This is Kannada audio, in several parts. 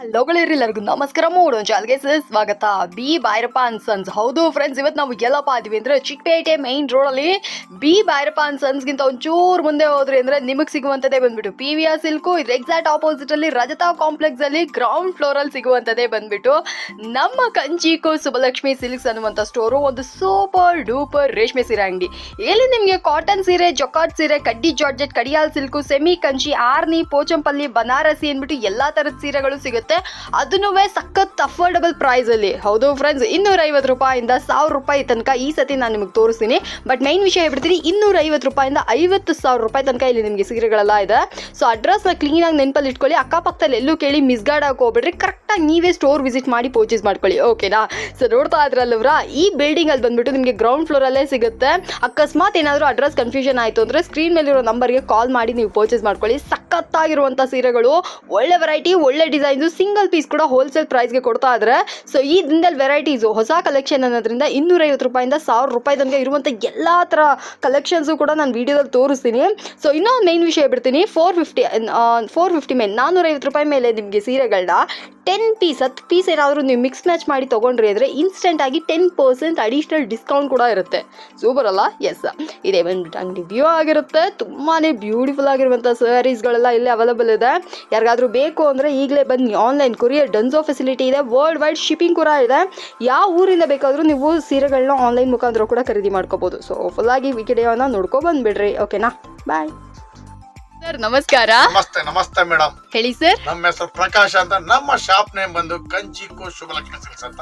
ಹಲೋಗಳಿರೆಲ್ಲರಿಗೂ ನಮಸ್ಕಾರ ಮೂಡು ಸರ್ ಸ್ವಾಗತ ಬಿ ಭೈರಪ್ಪ ಅನ್ ಸನ್ಸ್. ಹೌದು ಫ್ರೆಂಡ್ಸ್ ಇವತ್ತು ನಾವು ಎಲ್ಲಪ್ಪ ಆದ್ವಿ ಅಂದ್ರೆ ಚಿಕ್ಕಪೇಟೆ ಮೈನ್ ರೋಡಲ್ಲಿ ಬಿ ಭೈರಪ್ಪ ಅನ್ ಸನ್ಸ್ಗಿಂತ ಒಂಚೂರು ಮುಂದೆ ಹೋದ್ರಿ ಅಂದ್ರೆ ನಿಮಗೆ ಸಿಗುವಂತದೇ ಬಂದ್ಬಿಟ್ಟು. ಪಿ ವಿ ಆರ್ ಸಿಲ್ಕು ಇದು ಎಕ್ಸಾಕ್ಟ್ ಆಪೋಸಿಟಲ್ಲಿ ರಜತಾ ಕಾಂಪ್ಲೆಕ್ಸ್ ಅಲ್ಲಿ ಗ್ರೌಂಡ್ ಫ್ಲೋರಲ್ಲಿ ಸಿಗುವಂಥದ್ದೇ ಬಂದ್ಬಿಟ್ಟು. ನಮ್ಮ ಕಂಚಿಕು ಸುಬಲಕ್ಷ್ಮಿ ಸಿಲ್ಕ್ಸ್ ಅನ್ನುವಂಥ ಸ್ಟೋರು ಒಂದು ಸೂಪರ್ ಡೂಪರ್ ರೇಷ್ಮೆ ಸೀರೆ ಅಂಗಡಿ. ಇಲ್ಲಿ ನಿಮಗೆ ಕಾಟನ್ ಸೀರೆ, ಜೊಕಾಟ್ ಸೀರೆ, ಕಡ್ಡಿ ಜಾರ್ಜೆಟ್, ಕಡಿಯಾಲ್ ಸಿಲ್ಕು ಸೆಮಿ ಕಂಚಿ, ಆರ್ನಿ, ಪೋಚಂಪಲ್ಲಿ, ಬನಾರಸಿ ಅಂದ್ಬಿಟ್ಟು ಎಲ್ಲಾ ತರದ ಸೀರೆಗಳು ಸಿಗುತ್ತೆ. ಅದನ್ನು ಸಖತ್ ಅಫೋರ್ಡಬಲ್ ಪ್ರೈಸ್ ಅಲ್ಲಿ. ಹೌದು ಫ್ರೆಂಡ್ಸ್ ಇನ್ನೂರೈವತ್ತು ರೂಪಾಯಿಂದ ಸಾವಿರ ರೂಪಾಯಿ ತನಕ ಈ ಸತಿ ನಾನು ನಿಮಗೆ ತೋರಿಸ್ತೀನಿ. ಬಟ್ ಮೈನ್ ವಿಷಯ ಹೇಳ್ಬಿಡ್ತೀನಿ ಇನ್ನೂರ ಐವತ್ತು ರೂಪಾಯಿಂದ ಐವತ್ತು ಸಾವಿರ ರೂಪಾಯಿ ತನಕ ಇಲ್ಲಿ ನಿಮಗೆ ಸೀರೆಗಳೆಲ್ಲ ಇದೆ. ಸೊ ಅಡ್ರೆಸ್ನ ಕ್ಲೀನಾಗಿ ನೆನಪಲ್ಲಿ ಇಟ್ಕೊಳ್ಳಿ. ಅಕ್ಕಪಕ್ಕದಲ್ಲಿ ಎಲ್ಲೂ ಕೇಳಿ ಮಿಸ್ಗಾರ್ಡ್ ಹೋಗ್ಬಿಡ್ರಿ. ನೀವೇ ಸ್ಟೋರ್ ವಿಸಿಟ್ ಮಾಡಿ ಪರ್ಚೇಸ್ ಮಾಡ್ಕೊಳ್ಳಿ. ಓಕೆನಾ ಸೊ ನೋಡ್ತಾ ಇದ್ರಲ್ಲವ್ರ ಈ ಬಿಲ್ಡಿಂಗ್ ಅಲ್ಲಿ ಬಂದ್ಬಿಟ್ಟು ನಿಮಗೆ ಗ್ರೌಂಡ್ ಫ್ಲೋರ್ ಅಲ್ಲೇ ಸಿಗುತ್ತೆ. ಅಕಸ್ಮಾತ್ ಏನಾದರೂ ಅಡ್ರೆಸ್ ಕನ್ಫ್ಯೂಷನ್ ಆಯಿತು ಅಂದರೆ ಸ್ಕ್ರೀನ್ ಮೇಲಿರೋ ನಂಬರ್ಗೆ ಕಾಲ್ ಮಾಡಿ ನೀವು ಪರ್ಚೇಸ್ ಮಾಡ್ಕೊಳ್ಳಿ. ಸಖತ್ತಾಗಿರುವಂಥ ಸೀರೆಗಳು, ಒಳ್ಳೆ ವೆರೈಟಿ ಒಳ್ಳೆ ಡಿಸೈನ್ಸು ಸಿಂಗಲ್ ಪೀಸ್ ಕೂಡ ಹೋಲ್ಸೇಲ್ ಪ್ರೈಸ್ಗೆ ಕೊಡ್ತಾ ಇದ್ದಾರೆ ಸೊ ಈ ದಿನದಲ್ಲಿ ವೆರೈಟೀಸು ಹೊಸ ಕಲೆಕ್ಷನ್ ಅನ್ನೋದ್ರಿಂದ ಇನ್ನೂರೈವತ್ತು ರೂಪಾಯಿಂದ ಸಾವಿರ ರೂಪಾಯಿ ತನಕ ಇರುವಂಥ ಎಲ್ಲ ಥರ ಕಲೆಕ್ಷನ್ಸು ಕೂಡ ನಾನು ವೀಡಿಯೋದಲ್ಲಿ ತೋರಿಸ್ತೀನಿ. ಸೊ ಇನ್ನೊಂದು ಮೈನ್ ವಿಷಯ ಬಿಡ್ತೀನಿ ಫೋರ್ ಫಿಫ್ಟಿ ಫೋರ್ ಫಿಫ್ಟಿ ಮೇಲೆ ನಾನ್ನೂರೈವತ್ತು ರೂಪಾಯಿ ಮೇಲೆ ನಿಮಗೆ ಸೀರೆಗಳನ್ನ ಟೆನ್ ಪೀಸ್ ಹತ್ತು ಪೀಸ್ ಏನಾದರೂ ನೀವು ಮಿಕ್ಸ್ ಮ್ಯಾಚ್ ಮಾಡಿ ತೊಗೊಂಡ್ರಿ ಅಂದರೆ ಇನ್ಸ್ಟೆಂಟಾಗಿ ಟೆನ್ ಪರ್ಸೆಂಟ್ ಅಡಿಷ್ನಲ್ ಡಿಸ್ಕೌಂಟ್ ಕೂಡ ಇರುತ್ತೆ. ಸೂಪರ್ ಅಲ್ಲ? ಎಸ್ ಇದೇ ಬಂದ್ಬಿಟ್ಟು ಅಂಗಡಿ ವ್ಯೂ ಆಗಿರುತ್ತೆ. ತುಂಬಾ ಬ್ಯೂಟಿಫುಲ್ ಆಗಿರುವಂಥ ಸ್ಯಾರೀಸ್ಗಳೆಲ್ಲ ಇಲ್ಲೇ ಅವೈಲಬಲ್ ಇದೆ. ಯಾರಿಗಾದ್ರೂ ಬೇಕು ಅಂದರೆ ಈಗಲೇ ಬನ್ನಿ. ಆನ್ಲೈನ್ ಕೊರಿಯರ್ ಡನ್ಸೋ ಫೆಸಿಲಿಟಿ ಇದೆ. ವರ್ಲ್ಡ್ ವೈಡ್ ಶಿಪ್ಪಿಂಗ್ ಕೂಡ ಇದೆ. ಯಾವ ಊರಿಂದ ಬೇಕಾದರೂ ನೀವು ಸೀರೆಗಳನ್ನ ಆನ್ಲೈನ್ ಮುಖಾಂತರ ಕೂಡ ಖರೀದಿ ಮಾಡ್ಕೋಬೋದು. ಸೊ ಫುಲ್ಲಾಗಿ ವಿಡಿಯೋನ ನೋಡ್ಕೊ ಬಂದುಬಿಡ್ರಿ. ಓಕೆನಾ ಬಾಯ್ ಸರ್ ನಮಸ್ಕಾರ. ನಮಸ್ತೆ ನಮಸ್ತೆ ಮೇಡಮ್. ಹೇಳಿ ಸರ್. ನಮ್ಮ ಹೆಸರು ಪ್ರಕಾಶ್ ಅಂತ. ನಮ್ಮ ಶಾಪ್ ನೇಮ್ ಬಂದು ಕಂಚಿಕು ಶುಭಲಕ್ಷ್ಮಿ ಸಿಲ್ಸ್ ಅಂತ.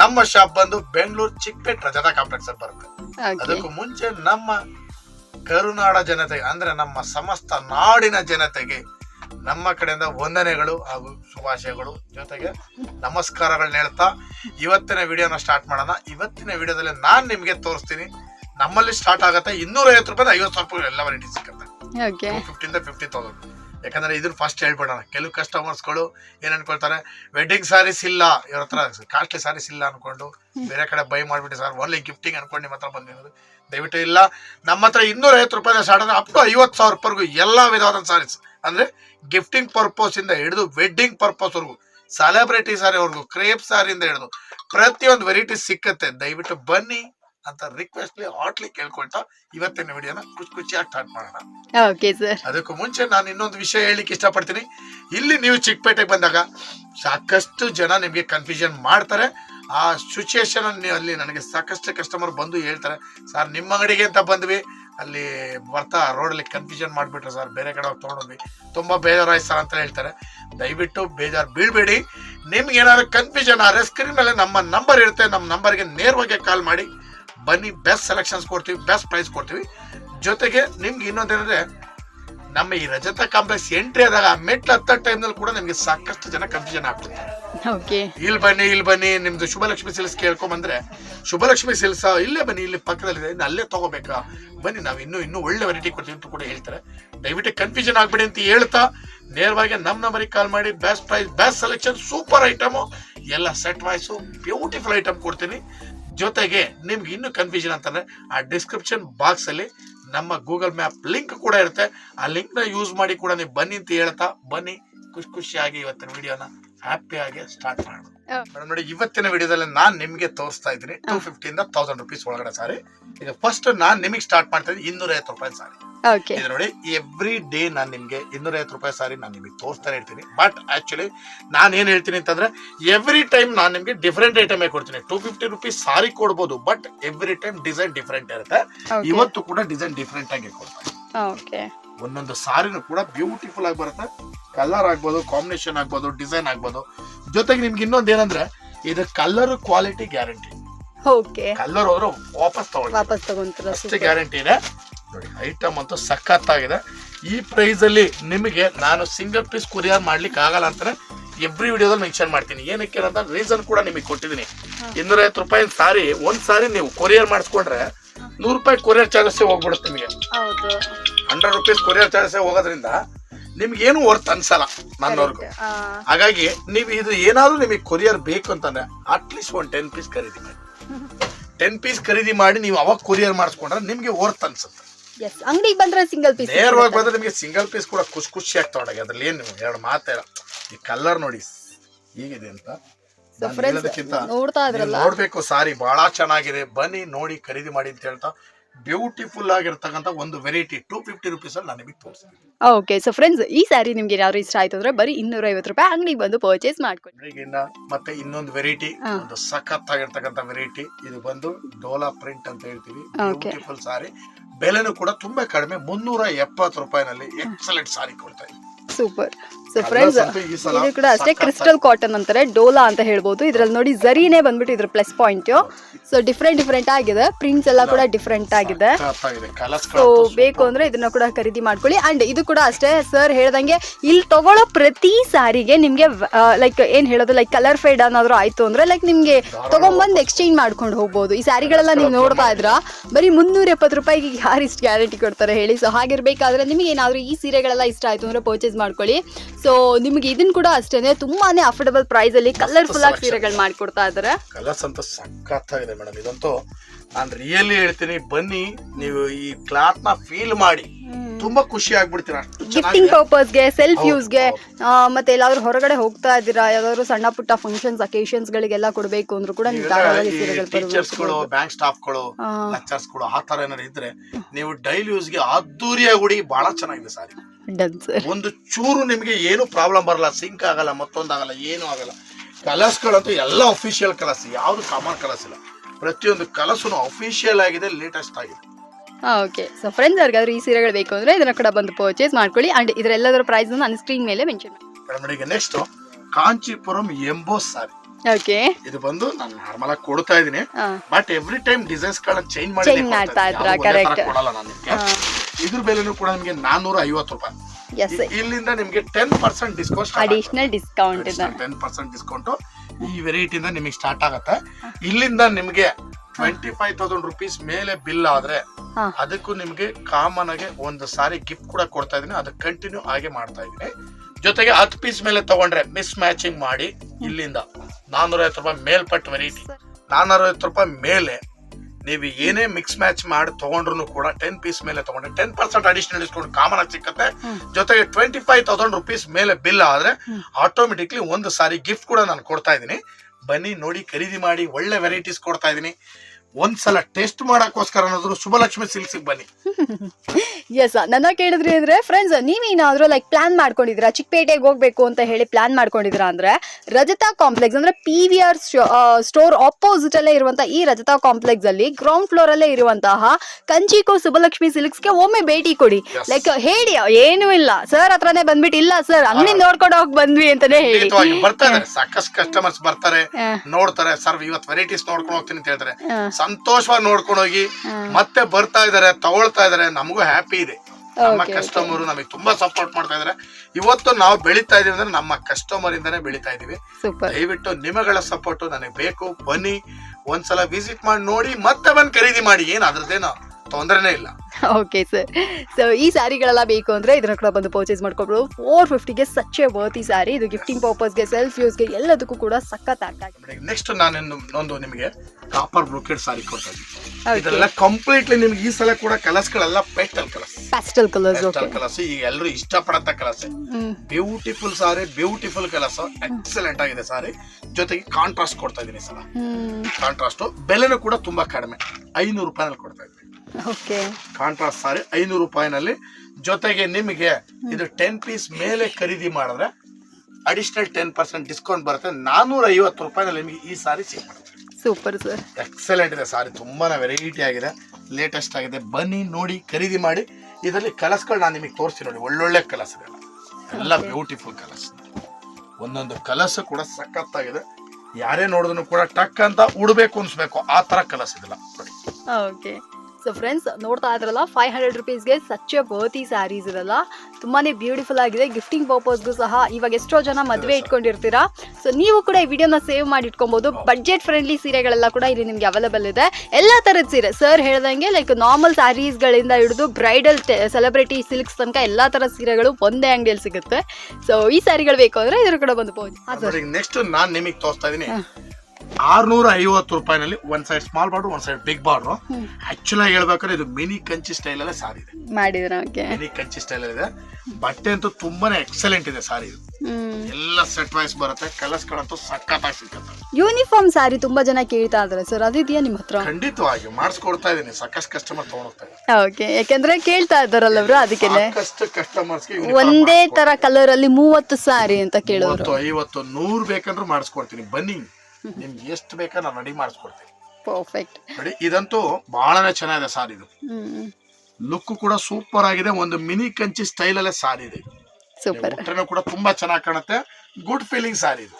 ನಮ್ಮ ಶಾಪ್ ಬಂದು ಬೆಂಗಳೂರು ಚಿಕ್ಕಪೇಟ್ ರಜಾ ಕಾಂಪ್ಲೆಕ್ಸ್ ಅಲ್ಲಿ ಬರುತ್ತೆ. ಅದಕ್ಕೂ ಮುಂಚೆ ನಮ್ಮ ಕರುನಾಡ ಜನತೆಗೆ ಅಂದ್ರೆ ನಮ್ಮ ಸಮಸ್ತ ನಾಡಿನ ಜನತೆಗೆ ನಮ್ಮ ಕಡೆಯಿಂದ ವಂದನೆಗಳು ಹಾಗೂ ಶುಭಾಶಯಗಳು ಜೊತೆಗೆ ನಮಸ್ಕಾರಗಳನ್ನ ಹೇಳ್ತಾ ಇವತ್ತಿನ ವಿಡಿಯೋನ ಸ್ಟಾರ್ಟ್ ಮಾಡೋಣ. ಇವತ್ತಿನ ವಿಡಿಯೋದಲ್ಲಿ ನಾನ್ ನಿಮ್ಗೆ ತೋರಿಸ್ತೀನಿ. ನಮ್ಮಲ್ಲಿ ಸ್ಟಾರ್ಟ್ ಆಗುತ್ತೆ ಇನ್ನೂರೈವತ್ತು ರೂಪಾಯಿ ಐವತ್ತು ಸಾವಿರ ರೂಪಾಯಿ ಎಲ್ಲ ವೆರೈಟಿ ಸಿಗುತ್ತೆ ಓಕೆ ಫಿಫ್ಟಿಂದ ಫಿಫ್ಟಿ ತೌಸಂಡ್ ಯಾಕಂದ್ರೆ ಇದನ್ನ ಫಸ್ಟ್ ಹೇಳ್ಬಿಡೋಣ. ಕೆಲವು ಕಸ್ಟಮರ್ಸ್ಗಳು ಏನ್ ಅನ್ಕೊಳ್ತಾರೆ ವೆಡ್ಡಿಂಗ್ ಸಾರೀಸ್ ಇಲ್ಲ. ಇವ್ರ ಹತ್ರ ಕಾಸ್ಟ್ಲಿ ಸಾರೀಸ್ ಇಲ್ಲ ಅನ್ಕೊಂಡು ಬೇರೆ ಕಡೆ ಬೈ ಮಾಡ್ಬಿಟ್ಟು ಸರ್ ಓನ್ಲಿ ಗಿಫ್ಟಿಂಗ್ ಅನ್ಕೊಂಡು ನಿಮ್ಮ ಹತ್ರ ಬಂದಿರೋದು. ದಯವಿಟ್ಟು ಇಲ್ಲ. ನಮ್ಮ ಹತ್ರ ಇನ್ನೂರ ಐವತ್ತು ರೂಪಾಯಿ ಸ್ಟಾರ್ಟ್ ಅಪ್ ಟು ಐವತ್ತು ಸಾವಿರ ರೂಪಾಯಿಗೂ ಎಲ್ಲಾ ವಿಧವಾದ ಸಾರೀಸ್ ಅಂದ್ರೆ ಗಿಫ್ಟಿಂಗ್ ಪರ್ಪಸ್ ಇಂದ ಹಿಡಿದು ವೆಡ್ಡಿಂಗ್ ಪರ್ಪಸ್ ವರ್ಗು ಸೆಲೆಬ್ರಿಟಿ ಸಾರಿವರೆಗೂ ಕ್ರೇಪ್ ಸಾರಿಯಿಂದ ಹಿಡಿದು ಪ್ರತಿಯೊಂದು ವೆರೈಟಿ ಸಿಕ್ಕತ್ತೆ. ದಯವಿಟ್ಟು ಬನ್ನಿ. ಅಂತ ರಿಕ್ವೆಸ್ಟ್ಲಿ ಹಾಟ್ಲಿ ಕೇಳ್ಕೊಳ್ತಾ ಇವತ್ತಿನ ವಿಡಿಯೋನ ಖುಷಿ ಖುಷಿಯಾಗಿ ಸ್ಟಾರ್ಟ್ ಮಾಡೋಣ. ಓಕೆ ಸರ್ ಅದಕ್ಕೂ ಮುಂಚೆ ನಾನು ಇನ್ನೊಂದು ವಿಷಯ ಹೇಳಲಿಕ್ಕೆ ಇಷ್ಟಪಡ್ತೀನಿ. ಇಲ್ಲಿ ನೀವು ಚಿಕ್ಕಪೇಟೆಗೆ ಬಂದಾಗ ಸಾಕಷ್ಟು ಜನ ನಿಮಗೆ ಕನ್ಫ್ಯೂಷನ್ ಮಾಡ್ತಾರೆ. ಆ ಸಿಚುಯೇಷನ್ ಅಲ್ಲಿ ನನಗೆ ಸಾಕಷ್ಟು ಕಸ್ಟಮರ್ ಬಂದು ಹೇಳ್ತಾರೆ ಸರ್ ನಿಮ್ಮ ಅಂಗಡಿಗೆ ಅಂತ ಬಂದ್ವಿ. ಅಲ್ಲಿ ಬರ್ತಾ ರೋಡಲ್ಲಿ ಕನ್ಫ್ಯೂಷನ್ ಮಾಡಿಬಿಟ್ರೆ ಸರ್ ಬೇರೆ ಕಡೆ ಹೋಗಿ ತೊಗೊಂಡ್ವಿ ತುಂಬ ಬೇಜಾರಾಯ್ತು ಸರ್ ಅಂತ ಹೇಳ್ತಾರೆ. ದಯವಿಟ್ಟು ಬೇಜಾರು ಬೀಳ್ಬೇಡಿ. ನಿಮ್ಗೆ ಏನಾದ್ರು ಕನ್ಫ್ಯೂಷನ್ ಆದರೆ ಸ್ಕ್ರೀನ್ ಮೇಲೆ ನಮ್ಮ ನಂಬರ್ ಇರುತ್ತೆ. ನಮ್ಮ ನಂಬರ್ಗೆ ನೇರವಾಗಿ ಕಾಲ್ ಮಾಡಿ. ಬನ್ನಿ ಬೆಸ್ಟ್ ಸೆಲೆಕ್ಷನ್ಸ್ ಕೊಡ್ತೀವಿ ಬೆಸ್ಟ್ ಪ್ರೈಸ್ ಕೊಡ್ತೀವಿ. ಜೊತೆಗೆ ನಿಮ್ಗೆ ಇನ್ನೊಂದೇನಂದ್ರೆ ನಮ್ಮ ಈ ರಜತ ಕಾಂಪ್ಲೆಕ್ಸ್ ಎಂಟ್ರಿ ಆದಾಗ ಮೆಟ್ಲು ಹತ್ತ ಟೈಮ್ನಲ್ಲಿ ಕೂಡ ನಿಮ್ಗೆ ಸಾಕಷ್ಟು ಜನ ಕನ್ಫ್ಯೂಷನ್ ಆಗ್ತದೆ ಇಲ್ಲಿ ಬನ್ನಿ ಇಲ್ಲಿ ಬನ್ನಿ ನಿಮ್ದು ಶುಭಲಕ್ಷ್ಮಿ ಸಿಲ್ಸ್ ಕೇಳ್ಕೊಂಬಂದ್ರೆ ಶುಭಲಕ್ಷ್ಮಿ ಸಿಲ್ಸ್ ಇಲ್ಲೇ ಬನ್ನಿ ಇಲ್ಲಿ ಪಕ್ಕದಲ್ಲಿದೆ ಇನ್ನು ಅಲ್ಲೇ ತಗೋಬೇಕಾ? ಬನ್ನಿ ನಾವು ಇನ್ನೂ ಇನ್ನೂ ಒಳ್ಳೆ ವೆರೈಟಿ ಕೊಡ್ತೀವಿ ಅಂತ ಕೂಡ ಹೇಳ್ತಾರೆ. ದಯವಿಟ್ಟು ಕನ್ಫ್ಯೂಷನ್ ಆಗ್ಬೇಡಿ ಅಂತ ಹೇಳ್ತಾ ನೇರವಾಗಿ ನಮ್ಮ ನಂಬರಿಗೆ ಕಾಲ್ ಮಾಡಿ best price best selection super item ಎಲ್ಲ ಸೆಟ್ ವಾಯ್ಸು ಬ್ಯೂಟಿಫುಲ್ ಐಟಮ್ ಕೊಡ್ತೀನಿ. ಜೊತೆಗೆ ನಿಮ್ಗೆ ಇನ್ನೂ ಕನ್ಫ್ಯೂಷನ್ ಅಂತಂದ್ರೆ ಆ ಡಿಸ್ಕ್ರಿಪ್ಷನ್ ಬಾಕ್ಸ್ ಅಲ್ಲಿ ನಮ್ಮ ಗೂಗಲ್ ಮ್ಯಾಪ್ ಲಿಂಕ್ ಕೂಡ ಇರುತ್ತೆ. ಆ ಲಿಂಕ್ನ ಯೂಸ್ ಮಾಡಿ ಕೂಡ ನೀವು ಬನ್ನಿ ಅಂತ ಹೇಳ್ತಾ ಬನ್ನಿ. ಖುಷಿ ಖುಷಿಯಾಗಿ ಇವತ್ತಿನ ವಿಡಿಯೋನ ಹ್ಯಾಪಿಯಾಗಿ ಸ್ಟಾರ್ಟ್ ಮಾಡೋಣ. ಮೇಡಮ್ ನೋಡಿ ಇವತ್ತಿನ ವಿಡಿಯೋದಲ್ಲಿ ನಾನು ನಿಮಗೆ ತೋರಿಸ್ತಾ ಇದ್ದೀನಿ. ಟೂ ಫಿಫ್ಟಿಯಿಂದ ತೌಸಂಡ್ ರುಪೀಸ್ ಒಳಗಡೆ ಸಾರಿ. ಈಗ ಫಸ್ಟ್ ನಾನು ನಿಮಗೆ ಸ್ಟಾರ್ಟ್ ಮಾಡ್ತಾ ಇದ್ದೀನಿ ಇನ್ನೂರ ಐವತ್ತು ರೂಪಾಯಿ ಸಾರಿ. ಇದು ನೋಡಿ ಎವ್ರಿ ಡೇ ನಾನು ನಿಮಗೆ ಇನ್ನೂರೈವತ್ತು ರೂಪಾಯಿ ಸಾರಿ ನಾನು ನಿಮಗೆ ತೋರಿಸ್ತಾನೆ ಇರ್ತೀನಿ. ಬಟ್ ಆಕ್ಚುಲಿ ನಾನು ಏನು ಹೇಳ್ತೀನಿ ಅಂತಂದ್ರೆ ಎವ್ರಿ ಟೈಮ್ ನಾನು ನಿಮಗೆ ಡಿಫ್ರೆಂಟ್ ಐಟಮೇ ಕೊಡ್ತೀನಿ. ಟೂ ಫಿಫ್ಟಿ ರುಪೀಸ್ ಸಾರಿ ಕೊಡ್ಬೋದು but every time design different ಇರುತ್ತೆ. ಇವತ್ತು ಕೂಡ ಡಿಸೈನ್ ಡಿಫ್ರೆಂಟ್ ಆಗಿ ಕೊಡ್ತಾರೆ ಓಕೆ. ಒಂದೊಂದು ಸಾರಿನೂ ಕೂಡ ಬ್ಯೂಟಿಫುಲ್ ಆಗಿ ಬರುತ್ತೆ. ಕಲರ್ ಆಗ್ಬೋದು ಕಾಂಬಿನೇಷನ್ ಆಗ್ಬೋದು ಡಿಸೈನ್ ಆಗ್ಬೋದು. ಜೊತೆಗೆ ನಿಮ್ಗೆ ಇನ್ನೊಂದು ಏನಂದ್ರೆ ಇದು colour quality guarantee okay. Colour ಹೋದ್ರೆ ವಾಪಸ್ ತಗೊಳ್ಳಿ ವಾಪಸ್ ತಗೊಂತಾರೆ? ಅಷ್ಟೇ ಗ್ಯಾರಂಟಿ ಇದೆ. ನೋಡಿ ಐಟಮ್ ಅಂತೂ ಸಖತ್ತಾಗಿದೆ. ಈ ಪ್ರೈಸ್ ಅಲ್ಲಿ ನಿಮಗೆ ನಾನು ಸಿಂಗಲ್ ಪೀಸ್ ಕೊರಿಯರ್ ಮಾಡ್ಲಿಕ್ಕೆ ಆಗಲ್ಲ ಅಂತಾನೆ ಎವ್ರಿ ವಿಡಿಯೋದಲ್ಲಿ ಮೆನ್ಷನ್ ಮಾಡ್ತೀನಿ. ಏನಕ್ಕೆ ಅಂತ ರೀಸನ್ ಕೂಡ ನಿಮಗೆ ಕೊಟ್ಟಿದ್ದೀನಿ. ಇನ್ನೂರೈವತ್ತು ರೂಪಾಯಿ ಸಾರಿ ಒಂದ್ ಸಾರಿ ನೀವು ಕೊರಿಯರ್ ಮಾಡಿಸ್ಕೊಂಡ್ರೆ ನೂರು ರೂಪಾಯಿ ಕೊರಿಯರ್ ಚಾರ್ಜಸ್ ಹೋಗ್ಬಿಡುತ್ತೆ ನಿಮಗೆ. ಹೌದು. ಹಂಡ್ರೆಡ್ ರುಪೀಸ್ ಕೊರಿಯರ್ ಚಾರ್ಜಸ್ ಹೋಗೋದ್ರಿಂದ ನಿಮ್ಗೇನು ಏನು ವರ್ತ್ ಅನ್ಸಲ್ಲ ನನ್ನವರೆಗೂ ಹಾಗಾಗಿ ನೀವು ಇದು ಏನಾದ್ರು ನಿಮಗೆ ಕೊರಿಯರ್ ಬೇಕು ಅಂತಂದ್ರೆ ಅಟ್ಲೀಸ್ಟ್ ಒಂದು ಟೆನ್ ಪೀಸ್ ಖರೀದಿ ಮಾಡಿ. ಟೆನ್ ಪೀಸ್ ಖರೀದಿ ಮಾಡಿ ನೀವು ಅವಾಗ ಕೊರಿಯರ್ ಮಾಡಿಸ್ಕೊಂಡ್ರೆ ನಿಮ್ಗೆ ವರ್ತ್ ಅನ್ಸುತ್ತೆ. ಎಸ್ ಅಂಗಡಿಗೆ ಬಂದ್ರೆ ಸಿಂಗಲ್ ಪೀಸ್ ನೇರವಾಗಿ ಬಂದ್ರೆ ನಿಮಗೆ ಸಿಂಗಲ್ ಪೀಸ್ ಕೂಡ ಖುಷಿ ಖುಷಿಯಾಗಿ ತಗೊಂಡಾಗ ಅದ್ರಲ್ಲಿ ಏನು ಎರಡು ಮಾತೇ ಈ ಕಲರ್ ನೋಡಿ ಹೀಗಿದೆ ಅಂತ. ನೋಡ್ತಾ ಇದ್ರಲ್ಲ. ನೋಡ್ಬೇಕು ಸಾರಿ ಬಹಳ ಚೆನ್ನಾಗಿದೆ. ಬನ್ನಿ ನೋಡಿ ಖರೀದಿ ಮಾಡಿ ಅಂತ ಹೇಳ್ತಾ ಬ್ಯೂಟಿಫುಲ್ ಆಗಿರ್ತಕ್ಕಂಥ ಒಂದು ವೆರೈಟಿ ಟೂ ಫಿಫ್ಟಿ ರುಪೀಸ್ ಅಲ್ಲಿ ನಾನು ನಿಮಗೆ ತೋರಿಸ್ತೀನಿ. ಓಕೆ ಸೊ ಫ್ರೆಂಡ್ಸ್ ಈ ಸ್ಯಾರಿ ನಿಮ್ಗೆ ಯಾರು ಇಷ್ಟ ಆಯ್ತು ಅಂದ್ರೆ ಬರೀ ಇನ್ನೂರ ಐವತ್ತು ರೂಪಾಯಿ ಅಂಗಡಿಗೆ ಬಂದು ಪರ್ಚೇಸ್ ಈಗಿನ ಮತ್ತೆ ಇನ್ನೊಂದು ವೆರೈಟಿ ಒಂದು ಸಖತ್ ಆಗಿರ್ತಕ್ಕಂಥ ವೆರೈಟಿ ಇದು ಬಂದು ಡೋಲಾ ಪ್ರಿಂಟ್ ಅಂತ ಹೇಳ್ತೀವಿ. ಬ್ಯೂಟಿಫುಲ್ ಸಾರಿ ಬೆಲೆನೂ ಕೂಡ ತುಂಬಾ ಕಡಿಮೆ ಮುನ್ನೂರ ಎಪ್ಪತ್ತು ರೂಪಾಯಿನಲ್ಲಿ ಎಕ್ಸಲೆಂಟ್ ಸಾರಿ ಕೊಡ್ತಾ ಇದ್ದೀವಿ ಸೂಪರ್ ಸೊ ಫ್ರೆಂಡ್ಸ್ ಇದು ಕೂಡ ಅಷ್ಟೇ ಕ್ರಿಸ್ಟಲ್ ಕಾಟನ್ ಅಂತಾರೆ ಡೋಲಾ ಅಂತ ಹೇಳ್ಬೋದು. ಇದ್ರಲ್ಲಿ ನೋಡಿ ಝರಿನೇ ಬಂದ್ಬಿಟ್ಟು ಇದ್ರ plus point so different different ಆಗಿದೆ. ಪ್ರಿಂಟ್ಸ್ ಎಲ್ಲ ಕೂಡ ಡಿಫ್ರೆಂಟ್ ಆಗಿದೆ. ಸೊ ಬೇಕು ಅಂದ್ರೆ ಇದನ್ನ ಕೂಡ ಖರೀದಿ ಮಾಡ್ಕೊಳ್ಳಿ. ಅಂಡ್ ಇದು ಕೂಡ ಅಷ್ಟೇ ಸರ್ ಹೇಳ್ದಂಗೆ ಇಲ್ಲಿ ತಗೊಳ್ಳೋ ಪ್ರತಿ ಸಾರಿಗೆ ನಿಮ್ಗೆ ಲೈಕ್ ಏನ್ ಹೇಳೋದು ಲೈಕ್ ಕಲರ್ ಫೇಡ್ ಏನಾದ್ರು ಆಯ್ತು ಅಂದ್ರೆ ಲೈಕ್ ನಿಮ್ಗೆ ತಗೊಂಡ್ಬಂದು ಎಕ್ಸ್ಚೇಂಜ್ ಮಾಡ್ಕೊಂಡು ಹೋಗ್ಬೋದು. ಈ ಸ್ಯಾರಿಗಳೆಲ್ಲ ನೀವು ನೋಡ್ತಾ ಇದ್ರ ಬರೀ ಮುನ್ನೂರ ಎಪ್ಪತ್ತು ರೂಪಾಯಿಗೆ ಯಾರು ಇಷ್ಟು ಗ್ಯಾರಂಟಿ ಕೊಡ್ತಾರೆ ಹೇಳಿ. ಸೊ ಹಾಗಿರ್ಬೇಕಾದ್ರೆ ನಿಮಗೆ ಏನಾದ್ರು ಈ ಸೀರೆಗಳೆಲ್ಲ ಇಷ್ಟ ಆಯ್ತು ಅಂದ್ರೆ ಪರ್ಚೇಸ್ ಮಾಡ್ಕೊಳ್ಳಿ. ಸೊ ನಿಮಗೆ ಇದನ್ನ ಕೂಡ ಅಷ್ಟೇನೆ ತುಂಬಾನೇ ಅಫೋರ್ಡಬಲ್ ಪ್ರೈಸ್ ಅಲ್ಲಿ ಕಲರ್ಫುಲ್ ಆಗಿ ಸೀರೆಗಳು ಮಾಡ್ಕೊಡ್ತಾ ಇದ್ದಾರೆ ಕಲರ್ಸ್ ಅಂತ ಸಖತ್ತಾಗಿದೆ ಮೇಡಮ್. ಇದಂತೂ ನಾನು ರಿಯಲಿ ಹೇಳ್ತೀನಿ ಬನ್ನಿ ನೀವು ಈ ಕ್ಲಾತ್ನ ಫೀಲ್ ಮಾಡಿ. ತುಂಬಾ ಖುಷಿ ಆಗ್ಬಿಡ್ತೀರಾ. ಗಿಫ್ಟಿಂಗ್ ಪರ್ಪಸ್ ಪರ್ಪಸ್ಗೆ ಸೆಲ್ಫ್ ಯೂಸ್ಗೆ ಮತ್ತೆ ಎಲ್ಲಾದ್ರೂ ಹೊರಗಡೆ ಹೋಗ್ತಾ ಇದ್ದೀರಾ ಯಾವ್ದಾದ್ರು ಸಣ್ಣ ಪುಟ್ಟ ಫಂಕ್ಷನ್ಸ್ ಅಕೇಶನ್ಸ್ ಗಳಿಗೆಲ್ಲ ಕೊಡ್ಬೇಕು ಅಂದ್ರೂ ಕೂಡ ನೀವು ಟೀಚರ್ಸ್ಗಳು ಬ್ಯಾಂಕ್ ಸ್ಟಾಫ್ಗಳು. ಲೆಕ್ಚರ್ಸ್ಗಳು ಆ ತರ ಏನಾದ್ರು ಇದ್ರೆ ನೀವು ಡೈಲಿ ಯೂಸ್ಗೆ ಅದ್ದೂರಿಯಾಗಿ ಹುಡುಗಿ ಬಹಳ ಚೆನ್ನಾಗಿದೆ ಸರ್. ಒಂದು ಚೂರು ನಿಮಗೆ ಏನು ಪ್ರಾಬ್ಲಮ್ ಬರಲ್ಲ ಸಿಂಕ್ ಆಗಲ್ಲ ಮತ್ತೊಂದಾಗಲ್ಲ ಏನು ಆಗಲ್ಲ. ಕಲರ್ಸ್ಗಳಂತೂ ಎಲ್ಲ ಅಫಿಷಿಯಲ್ ಕಲರ್ಸ್ ಯಾವ್ದು ಕಾಮನ್ ಕಲರ್ಸ್ ಇಲ್ಲ. ಪ್ರತಿಯೊಂದು ಕಲರ್ಸು ಅಫಿಷಿಯಲ್ ಆಗಿದೆ ಲೇಟೆಸ್ಟ್ ಆಗಿದೆ. ಓಕೆ ಸೊ ಫ್ರೆಂಡ್ಸ್ ಅವ್ರಿಗಾದ್ರೂ ಈ ಸೀರೆಗಳು ಬೇಕು ಅಂದ್ರೆ ಇದನ್ನ ಕೂಡ ಬಂದು ಪರ್ಚೇಸ್ ಮಾಡ್ಕೊಳ್ಳಿ. ಅಂಡ್ ಇದರೆಲ್ಲದರ ಪ್ರೈಸ್ ನಾನು ಸ್ಕ್ರೀನ್ ಮೇಲೆ ಮೆನ್ಷನ್ ಮಾಡಿ. ಈಗ ನೆಕ್ಸ್ಟ್ ಕಾಂಚೀಪುರಂ ಎಂಬೋ ಸಾರಿ. ಓಕೆ ಇದು ಬಂದು ನಾನು ನಾರ್ಮಲ್ ಆಗಿ ಕೊಡ್ತಾ ಇದ್ದೀನಿ. ಬಟ್ ಎವ್ರಿ ಟೈಮ್ ಡಿಸೈನ್ಸ್ ಗಳನ್ನ ಚೇಂಜ್ ಮಾಡಿ ಮಾಡ್ತಾ ಇದ್ರ correct. ಕೊಡಲ್ಲ ನಾನು ಇದ್ರ ಬೆಲೆನೂ ಕೂಡ ನಿಮಗೆ ನಾನ್ನೂರ ಐವತ್ತು ರೂಪಾಯಿ. ಎಸ್ ಇಲ್ಲಿಂದ ನಿಮಗೆ ten percent discount additional discount ಇದೆ. ಟೆನ್ ಪರ್ಸೆಂಟ್ ಡಿಸ್ಕೌಂಟ್ ಈ ವೆರೈಟಿಯಿಂದ ನಿಮಗೆ ಸ್ಟಾರ್ಟ್ ಆಗುತ್ತೆ. ಇಲ್ಲಿಂದ ನಿಮಗೆ ಟ್ವೆಂಟಿ ಫೈವ್ ತೌಸಂಡ್ ರುಪೀಸ್ ಮೇಲೆ ಬಿಲ್ ಆದ್ರೆ. ಅದಕ್ಕೂ ನಿಮಗೆ ಕಾಮನ್ ಆಗಿ ಒಂದು ಸಾರಿ ಗಿಫ್ಟ್ ಕೂಡ ಕೊಡ್ತಾ ಇದೀನಿ. ಅದು ಕಂಟಿನ್ಯೂ ಹಾಗೆ ಮಾಡ್ತಾ ಇದೀನಿ. ಜೊತೆಗೆ ಹತ್ತು ಪೀಸ್ ಮೇಲೆ ತಗೊಂಡ್ರೆ ಮಿಸ್ ಮ್ಯಾಚಿಂಗ್ ಮಾಡಿ ಇಲ್ಲಿಂದ ನಾನ್ನೂರ ಐವತ್ತು ರೂಪಾಯಿ ಮೇಲ್ಪಟ್ಟ ವೆರೈಟಿ ನಾನ್ನೂರ ಐವತ್ತು ರೂಪಾಯಿ ಮೇಲೆ ನೀವು ಏನೇ ಮಿಕ್ಸ್ ಮ್ಯಾಚ್ ಮಾಡಿ ತಗೊಂಡ್ರು ಕೂಡ ಟೆನ್ ಪೀಸ್ ಮೇಲೆ ತಗೊಂಡ್ರೆ ten percent additional discount common ಆಗಿ ಸಿಕ್ಕತ್ತೆ. ಜೊತೆಗೆ ಟ್ವೆಂಟಿ ಫೈವ್ ತೌಸಂಡ್ ರುಪೀಸ್ ಮೇಲೆ ಬಿಲ್ ಆದ್ರೆ ಆಟೋಮೆಟಿಕ್ಲಿ ಒಂದು ಸಾರಿ ಗಿಫ್ಟ್ ಕೂಡ ನಾನು ಕೊಡ್ತಾ ಇದ್ದೀನಿ. ಬನ್ನಿ ನೋಡಿ ಖರೀದಿ ಮಾಡಿ ಒಳ್ಳೆ ವೆರೈಟೀಸ್ ಕೊಡ್ತಾ ಇದ್ದೀನಿ. ಒಂದ್ಸಲ ಟೆಸ್ಟ್ ಮಾಡಕ್ಕೋಸ್ಕರ ಅನ್ನೋದ್ರು ಶುಭಲಕ್ಷ್ಮಿ ಸಿಲ್ಕ್ಸ್ ಬನ್ನಿ. ಎಸ್ ನನ್ನ ಕೇಳಿದ್ರಿ ಅಂದ್ರೆ ಫ್ರೆಂಡ್ಸ್ ನೀವೇನಾದ್ರೂ ಲೈಕ್ ಪ್ಲಾನ್ ಮಾಡ್ಕೊಂಡಿದ್ದೀರಾ? ಚಿಕ್ಕಪೇಟೆಗೆ ಹೋಗ್ಬೇಕು ಅಂತ ಹೇಳಿ ಪ್ಲಾನ್ ಮಾಡ್ಕೊಂಡಿದ್ದೀರಾ ಅಂದ್ರೆ ರಜತಾ ಕಾಂಪ್ಲೆಕ್ಸ್ ಅಂದ್ರೆ P V R store opposite ಅಲ್ಲೇ ಇರುವಂತಹ ಈ ರಜತಾ ಕಾಂಪ್ಲೆಕ್ಸ್ ಅಲ್ಲಿ ಗ್ರೌಂಡ್ ಫ್ಲೋರ್ ಅಲ್ಲೇ ಇರುವಂತಹ ಕಂಚಿಕೋ ಸುಭಲಕ್ಷ್ಮಿ ಸಿಲ್ಕ್ಸ್ಗೆ ಒಮ್ಮೆ ಭೇಟಿ ಕೊಡಿ. ಲೈಕ್ ಹೇಳಿ ಏನೂ ಇಲ್ಲ. ಸರ್ ಹತ್ರನೇ ಬಂದ್ಬಿಟ್ಟು ಇಲ್ಲ ಸರ್ ಅಂಗಡಿ ನೋಡ್ಕೊಂಡು ಹೋಗಿ ಬಂದ್ವಿ ಅಂತಾನೆ ಹೇಳಿ. ಬರ್ತಾರೆ. ಸಾಕಷ್ಟು ಕಸ್ಟಮರ್ಸ್ ಬರ್ತಾರೆ ನೋಡ್ತಾರೆ. ಸರ್ ಇವತ್ತು ವೆರೈಟೀಸ್ ನೋಡ್ಕೊಂಡು ಹೋಗ್ತೀನಿ ಅಂತ ಹೇಳ್ತಾರೆ. ಸಂತೋಷವಾಗಿ ನೋಡ್ಕೊಂಡು ಹೋಗಿ ಮತ್ತೆ ಬರ್ತಾ ಇದಾರೆ ತಗೊಳ್ತಾ ಇದಾರೆ ನಮಗೂ ಹ್ಯಾಪಿ ಇದೆ. ನಮ್ಮ ಕಸ್ಟಮರ್ ನಮಗೆ ತುಂಬಾ ಸಪೋರ್ಟ್ ಮಾಡ್ತಾ ಇದಾರೆ. ಇವತ್ತು ನಾವು ಬೆಳಿತಾ ಇದೀವಿ ಅಂದ್ರೆ ನಮ್ಮ ಕಸ್ಟಮರ್ ಇಂದಾನೆ ಬೆಳಿತಾ ಇದೀವಿ. ದಯವಿಟ್ಟು ನಿಮಗಳ ಸಪೋರ್ಟ್ ನನಗೆ ಬೇಕು. ಬನ್ನಿ ಒಂದ್ಸಲ ವಿಸಿಟ್ ಮಾಡಿ ನೋಡಿ ಮತ್ತೆ ಬಂದು ಖರೀದಿ ಮಾಡಿ. ಏನ್ ಅದ್ರದ್ದೇನೋ ತೊಂದರೆನೇ ಇಲ್ಲ. ಓಕೆ ಸರ್ ಸೊ ಈ ಸ್ಯಾರಿಗಳೆಲ್ಲ ಬೇಕು ಅಂದ್ರೆ ಇದನ್ನ ಕೂಡ ಬಂದು ಪರ್ಚೇಸ್ ಮಾಡ್ಕೊಬೋದು. ಫೋರ್ ಫಿಫ್ಟಿಗೆ ಸಚ್ಚೆ ವರ್ತಿ ಸ್ಯಾರಿ. ಇದು ಗಿಫ್ಟಿಂಗ್ ಪರ್ಪಸ್ಗೆ ಸೆಲ್ಫ್ ಯೂಸ್ಗೆ ಎಲ್ಲದಕ್ಕೂ ಕೂಡ ಸಖತ್ ಆಗಿದೆ. ನೆಕ್ಸ್ಟ್ ನಾನು ಇನ್ನೊಂದು ಒಂದು ನಿಮಗೆ ಕಾಪರ್ ಬ್ರೋಕೆಡ್ ಸಾರಿ ಕೊಡ್ತಾ ಇದ್ದೀನಿ. ಇದೆಲ್ಲ ಕಂಪ್ಲೀಟ್ಲಿ ನಿಮ್ಗೆ ಈ ಸಲ ಕೂಡ ಕಲರ್ಸ್ ಗಳೆಲ್ಲ pastel colours pastel colours okay colours ಈಗ ಎಲ್ಲರೂ ಇಷ್ಟಪಡಂತ colours beautiful sari beautiful colours excellent ಆಗಿದೆ ಸಾರಿ ಜೊತೆಗೆ ಕಾಂಟ್ರಾಸ್ಟ್ ಕೊಡ್ತಾ ಇದ್ದೀನಿ ಸಲ. ಕಾಂಟ್ರಾಸ್ಟ್ ಬೆಲೆನೂ ಕೂಡ ತುಂಬಾ ಕಡಿಮೆ. ಐನೂರು ರೂಪಾಯಿನಲ್ಲಿ ಕೊಡ್ತಾ ಇದ್ದೀನಿ. ಕಾಂಟ್ರಾಸ್ಟ್ ಸಾರಿ ಐನೂರು ರೂಪಾಯಿನಲ್ಲಿ. ಜೊತೆಗೆ ನಿಮಗೆ ಇದು ಟೆನ್ ಪೀಸ್ ಮೇಲೆ ಖರೀದಿ ಮಾಡಿದ್ರೆ ಅಡಿಷನಲ್ ಟೆನ್ ಪರ್ಸೆಂಟ್ ಡಿಸ್ಕೌಂಟ್ ಬರುತ್ತೆ. ನಾನೂರ ಐವತ್ತು ರೂಪಾಯಿನಲ್ಲಿ ನಿಮಗೆ ಈ ಸಾರಿ ಸಿಗುತ್ತೆ ಸೂಪರ್ ಸರ್ ಎಕ್ಸಲೆಂಟ್ ಇದೆ ಸಾರಿ. ತುಂಬಾ ವೆರೈಟಿ ಆಗಿದೆ. ಲೇಟೆಸ್ಟ್ ಆಗಿದೆ. ಬನ್ನಿ ನೋಡಿ ಖರೀದಿ ಮಾಡಿ. ಇದರಲ್ಲಿ ಕಲರ್ಸ್ಗಳು ನಾನು ನಿಮಗೆ ತೋರಿಸ್ತೀನಿ ನೋಡಿ. ಒಳ್ಳೊಳ್ಳೆ ಕಲರ್ಸ್ ಇದೆ. ಎಲ್ಲ ಬ್ಯೂಟಿಫುಲ್ ಕಲರ್ಸ್ ಒಂದೊಂದು ಕಲರ್ಸ್ ಕೂಡ ಸಖತ್ತಾಗಿದೆ. ಯಾರೇ ನೋಡಿದ್ರು ಕೂಡ ಟಕ್ ಅಂತ ಉಡ್ಬೇಕು ಅನ್ಸ್ಬೇಕು. ಆ ತರ ಕಲರ್ಸ್ ಇದೆಲ್ಲ. ನೋಡಿ. ಓಕೆ ಸೊ ಫ್ರೆಂಡ್ಸ್ ನೋಡ್ತಾ ಇದ್ರಲ್ಲ ಫೈವ್ ಹಂಡ್ರೆಡ್ ರುಪೀಸ್ಗೆ ಸಚ್ಚೆ ಬರ್ತಿ ಸ್ಯಾರೀಸ್ ಇರಲ್ಲ. ತುಂಬಾನೇ ಬ್ಯೂಟಿಫುಲ್ ಆಗಿದೆ. ಗಿಫ್ಟಿಂಗ್ ಪರ್ಪಸ್ಗೂ ಸಹ ಇವಾಗ ಎಷ್ಟೋ ಜನ ಮದುವೆ ಇಟ್ಕೊಂಡಿರ್ತೀರಾ. ಸೊ ನೀವು ಕೂಡ ಈ ವಿಡಿಯೋನ ಸೇವ್ ಮಾಡಿ ಇಟ್ಕೊಬೋದು. ಬಡ್ಜೆಟ್ ಫ್ರೆಂಡ್ಲಿ ಸೀರೆಗಳೆಲ್ಲ ಕೂಡ ಇಲ್ಲಿ ನಿಮ್ಗೆ ಅವೈಲೇಬಲ್ ಇದೆ. ಎಲ್ಲ ತರದ ಸೀರೆ. ಸರ್ ಹೇಳ್ದಂಗೆ ಲೈಕ್ ನಾರ್ಮಲ್ ಸ್ಯಾರೀಸ್ಗಳಿಂದ ಹಿಡಿದು ಬ್ರೈಡಲ್ ಸೆಲೆಬ್ರಿಟಿ ಸಿಲ್ಕ್ಸ್ ತನಕ ಎಲ್ಲಾ ತರ ಸೀರೆಗಳು ಒಂದೇ ಅಂಗಡಿಯಲ್ಲಿ ಸಿಗುತ್ತೆ. ಸೊ ಈ ಸ್ಯಾರಿಗಳು ಬೇಕು ಅಂದ್ರೆ ಇದ್ರ ಕೂಡ ಬಂದು ನೆಕ್ಸ್ಟ್ ನಾನು ನಿಮಗೆ ತೋರಿಸ್ತಾ ಇದೀನಿ ಆರ್ನೂರ ಐವತ್ತು ರೂಪಾಯಿನಲ್ಲಿ ಒಂದ್ ಸೈಡ್ ಸ್ಮಾಲ್ ಬಾರ್ಡ್ ಒಂದ್ ಸೈಡ್ ಬಿಗ್ ಬಾರ್ಡ್. ಆಕ್ಚುಲ್ ಆಗಿ ಹೇಳ್ಬೇಕಾದ್ರೆ ಇದು ಮಿನಿ ಕಂಚಿ ಸ್ಟೈಲ್ ಅಲ್ಲೇ ಸಾರಿ ಇದೆ. ಮಾಡಿದ್ರ ಓಕೆ ಮಿನಿ ಕಂಚಿ ಸ್ಟೈಲ್ ಇದೆ ಬಟ್ಟೆ ಅಂತೂ ತುಂಬಾನೇ ಎಕ್ಸಲೆಂಟ್ ಇದೆ ಸಾರಿ ಇದು. ಎಲ್ಲ ಸೆಟ್ ವೈಸ್ ಬರುತ್ತೆ ಕಲರ್ಸ್ ಗಳಂತೂ ಸಖತ್ತಾಗಿ ಸಿಗುತ್ತೆ ಯೂನಿಫಾರ್ಮ್ ಸಾರಿ ತುಂಬಾ ಜನ ಕೇಳ್ತಾ ಇದಾರೆ ಸರ್ ಅದಿದೆಯಾ ನಿಮ್ಮ ಹತ್ರ? ಖಂಡಿತವಾಗಿ ಮಾಡಿಸ್ಕೊಡ್ತಾ ಇದೀನಿ ಸಾಕಷ್ಟು ಕಸ್ಟಮರ್ ತಗೊಂಡೋಗ್ತಾರೆ ಓಕೆ ಯಾಕಂದ್ರೆ ಕೇಳ್ತಾ ಇದ್ದಾರಲ್ಲ ಅವರು ಅದಕ್ಕೆ ಸಾಕಷ್ಟು ಕಸ್ಟಮರ್ಸ್ಗೆ ಒಂದೇ ತರ ಕಲರ್ ಅಲ್ಲಿ ಮೂವತ್ತು ಸಾರಿ ಅಂತ ಕೇಳೋರು. ಐವತ್ತು ನೂರು ಬೇಕಂದ್ರೂ ಮಾಡಿಸ್ಕೊಡ್ತೀನಿ. ಬನ್ನಿ. ನಿಮ್ಗೆ ಎಷ್ಟು ಬೇಕಾ ನಾನು ರೆಡಿ ಮಾಡಿಸ್ಕೊಡ್ತೀನಿ. ಪರ್ಫೆಕ್ಟ್ ಇದಂತೂ ಬಹಳನೇ ಚೆನ್ನಾಗಿದೆ ಸಾರಿ ಇದು. ಲುಕ್ ಕೂಡ ಸೂಪರ್ ಆಗಿದೆ ಒಂದು ಮಿನಿ ಕಂಚಿ ಸ್ಟೈಲ್ ಅಲ್ಲೇ ಸಾರಿ ಇದೆ. ಸೂಪರ್ ಉಟ್ರೆನೂ ಕೂಡ ತುಂಬಾ ಚೆನ್ನಾಗಿ ಕಾಣುತ್ತೆ. ಗುಡ್ ಫೀಲಿಂಗ್ ಸಾರಿ ಇದು.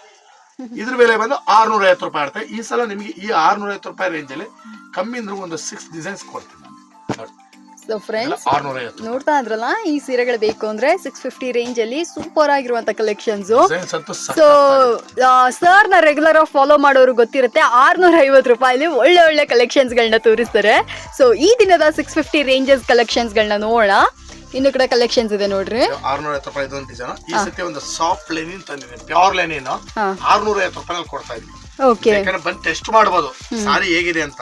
ಇದ್ರ ಬೆಲೆ ಬಂದು ಆರ್ನೂರ ಐವತ್ತು ರೂಪಾಯಿ ಇರುತ್ತೆ ಈ ಸಲ ನಿಮಗೆ ಈ ಆರ್ನೂರ ಐವತ್ತು ರೂಪಾಯಿ ರೇಂಜ್ ಅಲ್ಲಿ ಕಮ್ಮಿ ಅಂದ್ರೆ ಒಂದು ಸಿಕ್ಸ್ ಡಿಸೈನ್ಸ್ ಕೊಡ್ತೀನಿ ನಾನು. ನೋಡಿ ಸೊ ಫ್ರೆಂಡ್ಸ್ ನೋಡ್ತಾ ಇದ್ರಲ್ಲ ಈ ಸೀರೆಗಳು ಬೇಕು ಅಂದ್ರೆ ಸಿಕ್ಸ್ ಫಿಫ್ಟಿ ರೇಂಜ್ ಅಲ್ಲಿ ಸೂಪರ್ ಆಗಿರುವಂತ ಕಲೆಕ್ಷನ್ಸ್ ಸೊ ಸರ್ನ ರೆಗ್ಯುಲರ್ ಆಗಿ ಫಾಲೋ ಮಾಡೋರು ಗೊತ್ತಿರುತ್ತೆ ಆರ್ನೂರ ಐವತ್ತು ರೂಪಾಯಿಲಿ ಒಳ್ಳೆ ಒಳ್ಳೆ ಕಲೆಕ್ಷನ್ಸ್ ಗಳನ್ನ ತೋರಿಸ್ತಾರೆ. ಸೊ ಈ ದಿನದ ಸಿಕ್ಸ್ ಫಿಫ್ಟಿ ರೇಂಜಸ್ ಕಲೆಕ್ಷನ್ಸ್ ಗಳನ್ನ ನೋಡೋಣ. ಇನ್ನು ಕೂಡ ಕಲೆಕ್ಷನ್ಸ್ ಇದೆ ನೋಡ್ರಿ. ಆರ್ನೂರ ಐವತ್ತು ರೂಪಾಯಿ ಇದೊಂದು ಡಿಸೈನ್ ಈ ಸತಿ ಒಂದು ಸಾಫ್ಟ್ ಲೈನಿನ್ ತಂದಿದ್ದೀನಿ ಪ್ಯೂರ್ ಲೆನಿನ್ ಆರ್ನೂರ ಐವತ್ತು ರೂಪಾಯಿ ಕೊಡ್ತಾ ಇದ್ದೀನಿ. ಓಕೆ ಯಾಕಂದ್ರೆ ಬಂದು ಟೆಸ್ಟ್ ಮಾಡ್ಬೋದು. ಸಾರಿ ಹೇಗಿದೆ ಅಂತ.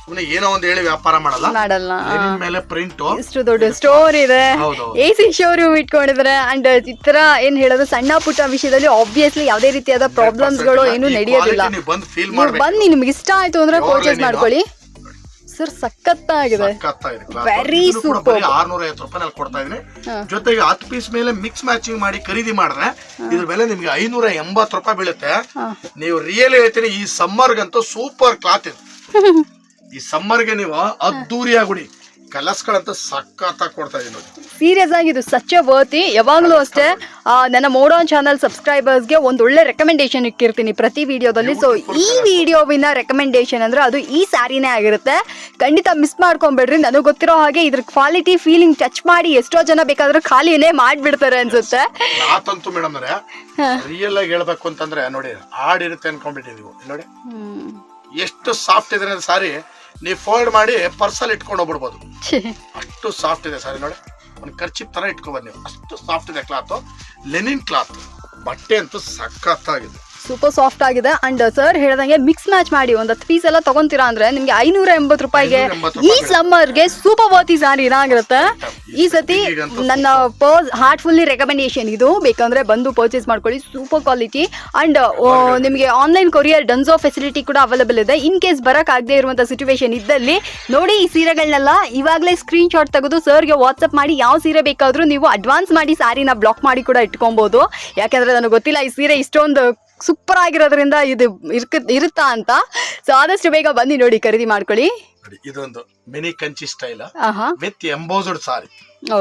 ಸುಮ್ನೆ ಏನೋ ಒಂದು ಹೇಳಿ ವ್ಯಾಪಾರ ಮಾಡಲ್ಲ. ಮಾಡಲ್ಲ ಲೆನಿನ್ ಮೇಲೆ ಪ್ರಿಂಟ್ ಇಷ್ಟು ದೊಡ್ಡ ಸ್ಟೋರ್ ಇದೆ. ಹೌದು ಎ ಸಿ ಶೋರೂಮ್ ಇಟ್ಕೊಂಡಿದ್ದಾರೆ ಅಂಡ್ ಈ ತರ ಏನ್ ಹೇಳೋದು ಸಣ್ಣ ಪುಟ್ಟ ವಿಷಯದಲ್ಲಿ ಆಬ್ವಿಯಸ್ಲಿ ಯಾವುದೇ ರೀತಿಯಾದ ಪ್ರಾಬ್ಲಮ್ಸ್ಗಳು ಏನು ನಡೆಯೋದಿಲ್ಲ. ನೀವು ಬಂದು ಫೀಲ್ ಮಾಡ್ಬೇಕು. ಬನ್ನಿ ನಿಮ್ಗೆ ಇಷ್ಟ ಆಯ್ತು ಅಂದ್ರೆ ಪರ್ಚೇಸ್ ಮಾಡ್ಕೊಳ್ಳಿ. ಸರ್ ಸಖತ್ತಾಗಿದೆ. ಸಖತ್ತಾಗಿದೆ ವೆರಿ Very ಇದನ್ನು ಕೂಡ ಬರೀ ಆರ್ನೂರ ಐವತ್ತು ರೂಪಾಯಿ ಕೊಡ್ತಾ ಇದೀನಿ ಜೊತೆಗೆ ಹತ್ತು ಪೀಸ್ ಮೇಲೆ ಮಿಕ್ಸ್ ಮ್ಯಾಚಿಂಗ್ ಮಾಡಿ ಖರೀದಿ ಮಾಡಿದ್ರೆ ಇದ್ರ ಬೆಲೆ ನಿಮ್ಗೆ ಐನೂರ ಎಂಬತ್ತು ರೂಪಾಯಿ ಬೀಳುತ್ತೆ. ನೀವು ರಿಯಲ್ ಹೇಳ್ತೀನಿ ಈ ಸಮ್ಮರ್ಗಂತೂ ಸೂಪರ್ ಕ್ಲಾತ್ ಇದು. ಈ ಸಮ್ಮರ್ಗೆ ನೀವು ಅದ್ದೂರಿಯಾಗುಡಿ ಕಲಸ್ಗಳಂತ ಸಖತ್ತಾಗಿ ಕೊಡ್ತಾ ಇದೀನಿ ನೋಡಿ. ಸೀರಿಯಸ್ ಆಗಿ ಇದು ಸಚ್ಚ ವರ್ತಿ ಯಾವಾಗಲೂ ಅಷ್ಟೇ. ಆ, ನನ್ನ ಮೋಡೋನ್ ಚಾನಲ್ ಸಬ್ಸ್ಕ್ರೈಬರ್ಸ್ಗೆ ಒಂದು ಒಳ್ಳೆ ರೆಕಮೆಂಡೇಶನ್ ಇಕ್ಕಿರ್ತೀನಿ ಪ್ರತಿ ವಿಡಿಯೋದಲ್ಲಿ ಸೊ ಈ ವಿಡಿಯೋವಿನ ರೆಕಮೆಂಡೇಶನ್ ಅಂದ್ರೆ ಅದು ಈ ಸ್ಯಾರಿನೇ ಆಗಿರುತ್ತೆ. ಖಂಡಿತ ಮಿಸ್ ಮಾಡ್ಕೊಂಬೇಡ್ರಿ. ನನಗೆ ಗೊತ್ತಿರೋ ಹಾಗೆ ಇದ್ರ ಕ್ವಾಲಿಟಿ ಫೀಲಿಂಗ್ ಟಚ್ ಮಾಡಿ ಎಷ್ಟೋ ಜನ ಬೇಕಾದ್ರೂ ಖಾಲಿನೇ ಮಾಡಿಬಿಡ್ತಾರೆ ಅನ್ಸುತ್ತೆ. ಮೇಡಮ್ ರಿಯಲ್ ಆಗಿ ಹೇಳ್ಬೇಕು ಅಂತಂದ್ರೆ ನೋಡಿ ಹಾಡಿರುತ್ತೆ ಅನ್ಕೊಂಡ್ಬಿಟ್ಟಿದೀವಿ. ನೋಡಿ. ಎಷ್ಟು ಸಾಫ್ಟ್ ಇದೆ ಸಾರಿ ನೀವು ಫೋಲ್ಡ್ ಮಾಡಿ ಪರ್ಸಲ್ ಇಟ್ಕೊಂಡು ಹೋಗ್ಬಿಡ್ಬೋದು. ಅಷ್ಟು ಸಾಫ್ಟ್ ಇದೆ ಸರಿ ನೋಡಿ. ಒಂದು ಖರ್ಚಿ ತರ ಇಟ್ಕೊಬೋದು ನೀವು ಅಷ್ಟು ಸಾಫ್ಟ್ ಇದೆ ಕ್ಲಾತು ಲೆನಿನ್ ಕ್ಲಾತ್ ಬಟ್ಟೆ ಅಂತೂ ಸಖತ್ತಾಗಿದೆ. ಸೂಪರ್ ಸಾಫ್ಟ್ ಆಗಿದೆ. ಅಂಡ್ ಸರ್ ಹೇಳ್ದಂಗೆ ಮಿಕ್ಸ್ ಮ್ಯಾಚ್ ಮಾಡಿ ಒಂದು ಹತ್ತು ಪೀಸ್ ಎಲ್ಲ ತಗೊಂತೀರಾ ಅಂದ್ರೆ ನಿಮ್ಗೆ ಐನೂರ ಎಂಬತ್ತು ರೂಪಾಯಿಗೆ. 580 ಈ ಸಮ್ಮರ್ಗೆ ಸೂಪರ್ ವರ್ತಿ ಸಾರಿ ಇದಾಗಿರುತ್ತೆ. ಈ ಸತಿ ನನ್ನ ಪರ್ಸ್ ಹಾರ್ಟ್ಫುಲ್ಲಿ ರೆಕಮೆಂಡೇಶನ್ ಇದು. ಬೇಕಂದ್ರೆ ಬಂದು ಪರ್ಚೇಸ್ ಮಾಡ್ಕೊಳ್ಳಿ ಸೂಪರ್ ಕ್ವಾಲಿಟಿ ಅಂಡ್ ನಿಮಗೆ ಆನ್ಲೈನ್ ಕೊರಿಯರ್ ಡನ್ಸೋ ಫೆಸಿಲಿಟಿ ಕೂಡ ಅವೈಲೇಬಲ್ ಇದೆ. ಇನ್ ಕೇಸ್ ಬರಕ್ ಆಗದೆ ಇರುವಂತ ಸಿಚುವೇಶನ್ ಇದ್ದಲ್ಲಿ ನೋಡಿ ಈ ಸೀರೆಗಳನ್ನೆಲ್ಲ ಇವಾಗಲೇ ಸ್ಕ್ರೀನ್ ಶಾಟ್ ತೆಗೆದು ಸರ್ಗೆ ವಾಟ್ಸಪ್ ಮಾಡಿ ಯಾವ ಸೀರೆ ಬೇಕಾದರೂ ನೀವು ಅಡ್ವಾನ್ಸ್ ಮಾಡಿ ಸಾರಿನ ಬ್ಲಾಕ್ ಮಾಡಿ ಕೂಡ ಇಟ್ಕೊಬಹುದು ಯಾಕಂದ್ರೆ ನನಗೆ ಗೊತ್ತಿಲ್ಲ ಈ ಸೀರೆ ಇಷ್ಟೊಂದು ಸೂಪರ್ ಆಗಿರೋದ್ರಿಂದ ಇದು ಇರ್ಕ ಇರುತ್ತಾ ಅಂತ. ಸೊ ಆದಷ್ಟು ಬೇಗ ಬನ್ನಿ ನೋಡಿ ಖರೀದಿ ಮಾಡ್ಕೊಳ್ಳಿ. ನೋಡಿ ಇದೊಂದು ಮಿನಿ ಕಂಚಿ ಸ್ಟೈಲ್. ಆಹಾ. With embossed sari.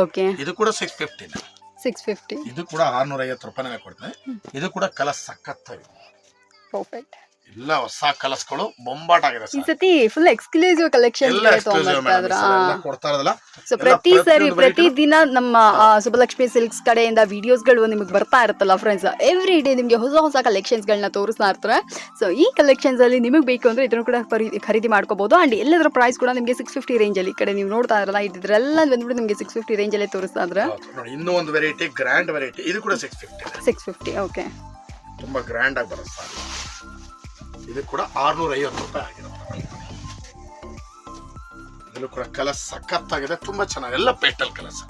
ಓಕೆ ಇದು ಕೂಡ ಸಿಕ್ಸ್ ಫಿಫ್ಟಿ ಸಿಕ್ಸ್ ಫಿಫ್ಟಿ ಇದು ಕೂಡ ಆರ್ನೂರ ಐವತ್ತು ರೂಪಾಯಿ ಕೊಡ್ತೇನೆ ಇದು ಕೂಡ ಕಲರ್ ಸಖತ್ತಾಗಿದೆ. ಪರ್ಫೆಕ್ಟ್ ಎಲ್ಲ ಹೊಸ ಕಲರ್ಸ್ಗಳು ಬೊಂಬಾಟ್ ಆಗಿದೆ ಈ. ಸತಿ ಫುಲ್ ಎಕ್ಸ್ಕ್ಲೂಸಿವ್ ಕಲೆಕ್ಷನ್ ಎಲ್ಲ ಕೊಡ್ತಾ ಇರೋದಲ್ಲ. ಸೊ ಪ್ರತಿ ಸರಿ ಪ್ರತಿ ದಿನ ನಮ್ಮ ಆ, ಸುಬ್ಬಲಕ್ಷ್ಮಿ ಸಿಲ್ಕ್ಸ್ ಕಡೆಯಿಂದ ವಿಡಿಯೋಸ್ಗಳು ನಿಮಗೆ ಬರ್ತಾ ಇರುತ್ತಲ್ಲ ಫ್ರೆಂಡ್ಸ್ ಎವ್ರಿ ಡೇ ನಿಮಗೆ ಹೊಸ ಹೊಸ ಕಲೆಕ್ಷನ್ಸ್ಗಳನ್ನ ತೋರಿಸ್ತಾ ಇರ್ತಾರೆ. ಸೊ ಈ ಕಲೆಕ್ಷನ್ಸ್ ಅಲ್ಲಿ ನಿಮಗೆ ಬೇಕು ಅಂದ್ರೆ ಇದನ್ನು ಕೂಡ ಖರೀದಿ ಮಾಡ್ಕೋಬಹುದು ಅಂಡ್ ಎಲ್ಲದರ ಪ್ರೈಸ್ ಕೂಡ ನಿಮಗೆ ಸಿಕ್ಸ್ ಫಿಫ್ಟಿ ರೇಂಜ್ ಅಲ್ಲಿ ಈ ಕಡೆ ನೀವು ನೋಡ್ತಾ ಇರಲ್ಲ ಇದ್ರೆಲ್ಲ ಬಂದ್ಬಿಟ್ಟು ನಿಮಗೆ ಸಿಕ್ಸ್ ಫಿಫ್ಟಿ ರೇಂಜ್ ಅಲ್ಲಿ ತೋರಿಸ್ತಾ ಇದ್ರೆ. ಇನ್ನೊಂದು ಇನ್ನೂ ಒಂದು ವೆರೈಟಿ ಗ್ರ್ಯಾಂಡ್ ವೆರೈಟಿ ಇದು ಕೂಡ six fifty six fifty okay ತುಂಬಾ ಗ್ರ್ಯಾಂಡ್ ಆಗಿ ಬರುತ್ತೆ ಇದು ಕೂಡ ಆರ್ನೂರ ಐವತ್ತು ರೂಪಾಯಿ ಆಗಿದೆ. ಇದು ಕೂಡ ಕಲರ್ ಸಖತ್ತಾಗಿದೆ ತುಂಬಾ ಚೆನ್ನಾಗಿ ಎಲ್ಲ ಪೇಟಲ್ ಕಲರ್ಸ್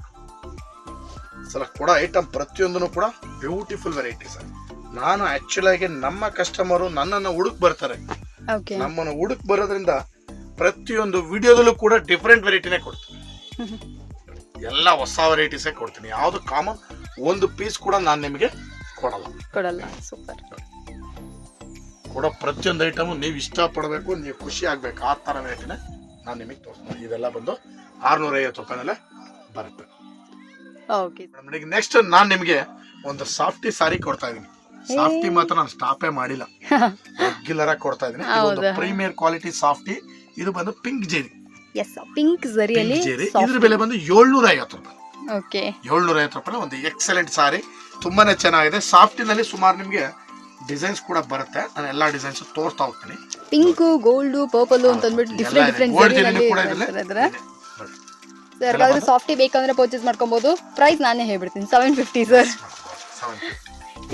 ಸಲ ಕೂಡ ಐಟಮ್ ಪ್ರತಿಯೊಂದನ್ನು ಕೂಡ ಬ್ಯೂಟಿಫುಲ್ ವೆರೈಟಿ ಸರ್. ನಾನು ಆಕ್ಚುಲ್ ಆಗಿ ನಮ್ಮ ಕಸ್ಟಮರು ನನ್ನನ್ನು ಹುಡುಕ್ ಬರ್ತಾರೆ. ನಮ್ಮನ್ನು ಹುಡುಕ್ ಬರೋದ್ರಿಂದ ಪ್ರತಿಯೊಂದು ವಿಡಿಯೋದಲ್ಲೂ ಕೂಡ ಡಿಫ್ರೆಂಟ್ ವೆರೈಟಿನೇ ಕೊಡ್ತೀನಿ. ಎಲ್ಲ ಹೊಸ ವೆರೈಟೀಸೇ ಕೊಡ್ತೀನಿ. ಯಾವುದು ಕಾಮನ್ ಒಂದು ಪೀಸ್ ಕೂಡ ನಾನು ನಿಮಗೆ ಕೊಡಲ್ಲ. ಕೊಡಲ್ಲ. ಸೂಪರ್ ಕೊಡೋ ಪ್ರತಿಯೊಂದು ಐಟಮು ನೀವು ಇಷ್ಟಪಡಬೇಕು ನೀವು ಖುಷಿ ಆಗಬೇಕು. ಆ ಥರ ವೆರೈಟಿನ ನಾನು ನಿಮಗೆ ತೋರಿಸ್ತೀನಿ. ಇದೆಲ್ಲ ಬಂದು ಆರ್ನೂರ ಐವತ್ತು ರೂಪಾಯಿನಲ್ಲೇ ಬರುತ್ತೆ. ಓಕೆ ಮೇಡಮ್ ನೆಕ್ಸ್ಟ್ ನಾನು ನಿಮಗೆ ಒಂದು ಸಾಫ್ಟಿ ಸಾರಿ ಕೊಡ್ತಾ ಇದ್ದೀನಿ. ಸಾಫ್ಟಿ ಮಾತ್ರ ನಾನು ಸ್ಟಾಪೇ ಮಾಡಿಲ್ಲ. ರೆಗ್ಯುಲರ್ ಆಗಿ ಕೊಡ್ತಾ ಇದ್ದೀನಿ. ಇದು ಒಂದು? ಪ್ರೀಮಿಯರ್ ಕ್ವಾಲಿಟಿ ಸಾಫ್ಟಿ. ಇದು ಬಂದು ಪಿಂಕ್ ಜೇರಿ. ಎಸ್ ಪಿಂಕ್ ಜರಿಯಲ್ಲಿ ಇದ್ರ ಬೆಲೆ ಬಂದು ಏಳ್ನೂರ ಐವತ್ತು ರೂಪಾಯಿ. ಓಕೆ ಏಳ್ನೂರ ಐವತ್ತು ರೂಪಾಯಿ ಒಂದು ಎಕ್ಸಲೆಂಟ್ ಸಾರಿ. ತುಂಬಾನೇ ಚೆನ್ನಾಗಿದೆ. ಸಾಫ್ಟಿನಲ್ಲಿ ಸುಮಾರು ನಿಮಗೆ ಡಿಸೈನ್ಸ್ ಕೂಡ ಬರುತ್ತೆ. ನಾನು ಎಲ್ಲಾ ಡಿಸೈನ್ಸ್ ತೋರ್ತಾ ಹೋಗ್ತೀನಿ. ಪಿಂಕು ಗೋಲ್ಡು ಪರ್ಪಲ್ ಅಂತ ಅಂದ್ಬಿಟ್ಟು ಡಿಫ್ರೆಂಟ್ ಡಿಫ್ರೆಂಟ್ ಗೋಲ್ಡ್ ಜರಿಯಲ್ಲಿ ಕೂಡ ಇದ್ರೆ ಇದ್ರೆ ಯಾರಿಗಾದ್ರೂ ಸಾಫ್ಟಿ ಬೇಕಂದ್ರೆ ಪರ್ಚೇಸ್ ಮಾಡ್ಕೊಬಹುದು ಪ್ರೈಸ್ ನಾನೇ ಹೇಳ್ಬಿಡ್ತೀನಿ. Seven fifty sir seven fifty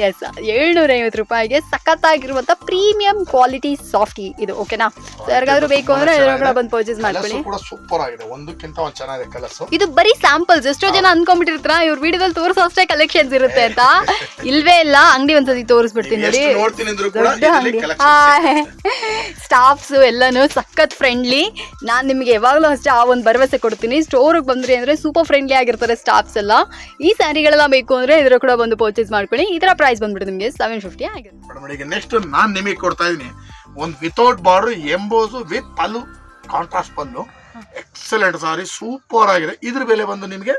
yes ಏಳ್ನೂರ ಐವತ್ತು ರೂಪಾಯಿಗೆ ಸಖತ್ತಾಗಿರುವಂತ ಪ್ರೀಮಿಯಂ ಕ್ವಾಲಿಟಿ ಸಾಫ್ಟಿ ಇದು ಓಕೆನಾ ಯಾರಿಗಾದ್ರೂ ಬೇಕು ಅಂದ್ರೆ ಇದ್ರೊಳಗಡೆ ಬಂದು ಪರ್ಚೇಸ್ ಮಾಡ್ಕೊಳ್ಳಿ. ಕೂಡ ಸೂಪರ್ ಆಗಿದೆ. ಒಂದಕ್ಕಿಂತ ಒಂದು ಚೆನ್ನಾಗಿದೆ ಕಲರ್ಸ್ ಇದು ಬರೀ ಸ್ಯಾಂಪಲ್ಸ್ ಎಷ್ಟೋ ಜನ ಅನ್ಕೊಂಡ್ಬಿಟ್ಟಿರ್ತಾರ ಇವ್ರ ವಿಡಿಯೋದಲ್ಲಿ ತೋರಿಸೋ ಅಷ್ಟೇ ಕಲೆಕ್ಷನ್ಸ್ ಇರುತ್ತೆ ಅಂತ. ಇಲ್ವೇ ಇಲ್ಲ ಅಂಗಡಿ ಒಂದ್ಸತಿ ತೋರಿಸ್ಬಿಡ್ತೀನಿ ನೋಡಿ. ದೊಡ್ಡ ಅಂಗಡಿ. ಸ್ಟಾಫ್ಸ್ ಎಲ್ಲಾನು ಸಖತ್ ಫ್ರೆಂಡ್ಲಿ ನಾನು ನಿಮ್ಗೆ ಯಾವಾಗಲೂ ಅಷ್ಟೇ ಆ ಒಂದು ಭರವಸೆ ಕೊಡ್ತೀನಿ. ಸ್ಟೋರ್ಗೆ ಬಂದ್ರಿ ಅಂದ್ರೆ ಸೂಪರ್ ಫ್ರೆಂಡ್ಲಿ ಆಗಿರ್ತಾರೆ ಸ್ಟಾಫ್ಸ್ ಎಲ್ಲ. ಈ ಸ್ಯಾರಿಗಳೆಲ್ಲ ಬೇಕು ಅಂದ್ರೆ ಇದ್ರ ಕೂಡ ಬಂದು ಪರ್ಚೇಸ್ ಮಾಡ್ಕೊಳ್ಳಿ. ಇದರ ಪ್ರೈಸ್ ಬಂದ್ಬಿಟ್ಟು ನಿಮಗೆ ಸೆವೆನ್ ಫಿಫ್ಟಿ ಆಗಿದೆ. ಮೇಡಮ್ ಈಗ ನೆಕ್ಸ್ಟ್ ನಾನ್ ನಿಮಗೆ ಕೊಡ್ತಾ ಇದ್ದೀನಿ ಒಂದು without border emboss with pallu contrast pallu excellent sari super ಆಗಿದೆ. ಇದ್ರ ಬೆಲೆ ಬಂದು ನಿಮಗೆ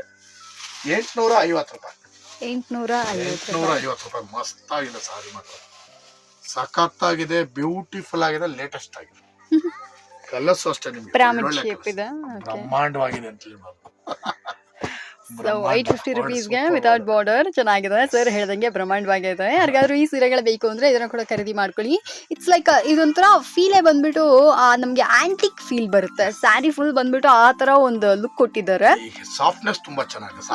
ಎಂಟ್ನೂರ ಐವತ್ತು ರೂಪಾಯಿ. ಎಂಟ್ನೂರ ಎಂಟುನೂರ ಐವತ್ತು ರೂಪಾಯಿ. ಮಸ್ತ್ ಆಗಿದೆ ಸಾರಿ ಮಾತ್ರ. ಸಖತ್ತಾಗಿದೆ ಬ್ಯೂಟಿಫುಲ್ ಆಗಿದೆ ಲೇಟೆಸ್ಟ್ ಆಗಿದೆ. ಕಲರ್ಸ್ ಅಷ್ಟೇ ನಿಮಗೆ. ಬ್ರಹ್ಮಾಂಡವಾಗಿದೆ ಅಂತ ಹೇಳ್ಬೋದು. ಸೊ ಏಟ್ ಫಿಫ್ಟಿ ರುಪೀಸ್ಗೆ ವಿತೌಟ್ ಬಾರ್ಡರ್ ಚೆನ್ನಾಗಿದೆ. ಸರ್ ಹೇಳ್ದಂಗೆ ಬ್ರಹ್ಮಾಂಡವಾಗಿದೆ ಯಾರಿಗಾದ್ರೂ ಈ ಸೀರೆಗಳು ಬೇಕು ಅಂದ್ರೆ ಇದನ್ನು ಕೂಡ ಖರೀದಿ ಮಾಡ್ಕೊಳ್ಳಿ. ಇಟ್ಸ್ ಲೈಕ್ ಇದೊಂಥರ ಫೀಲೇ ಬಂದ್ಬಿಟ್ಟು ನಮಗೆ ಆಂಟಿಕ್ ಫೀಲ್ ಬರುತ್ತೆ. ಸ್ಯಾರಿ ಫುಲ್ ಬಂದ್ಬಿಟ್ಟು ಆ ತರ ಒಂದು ಲುಕ್ ಕೊಟ್ಟಿದ್ದಾರೆ. ಸಾಫ್ಟ್ನೆಸ್ ತುಂಬಾ ಚೆನ್ನಾಗಿದೆ.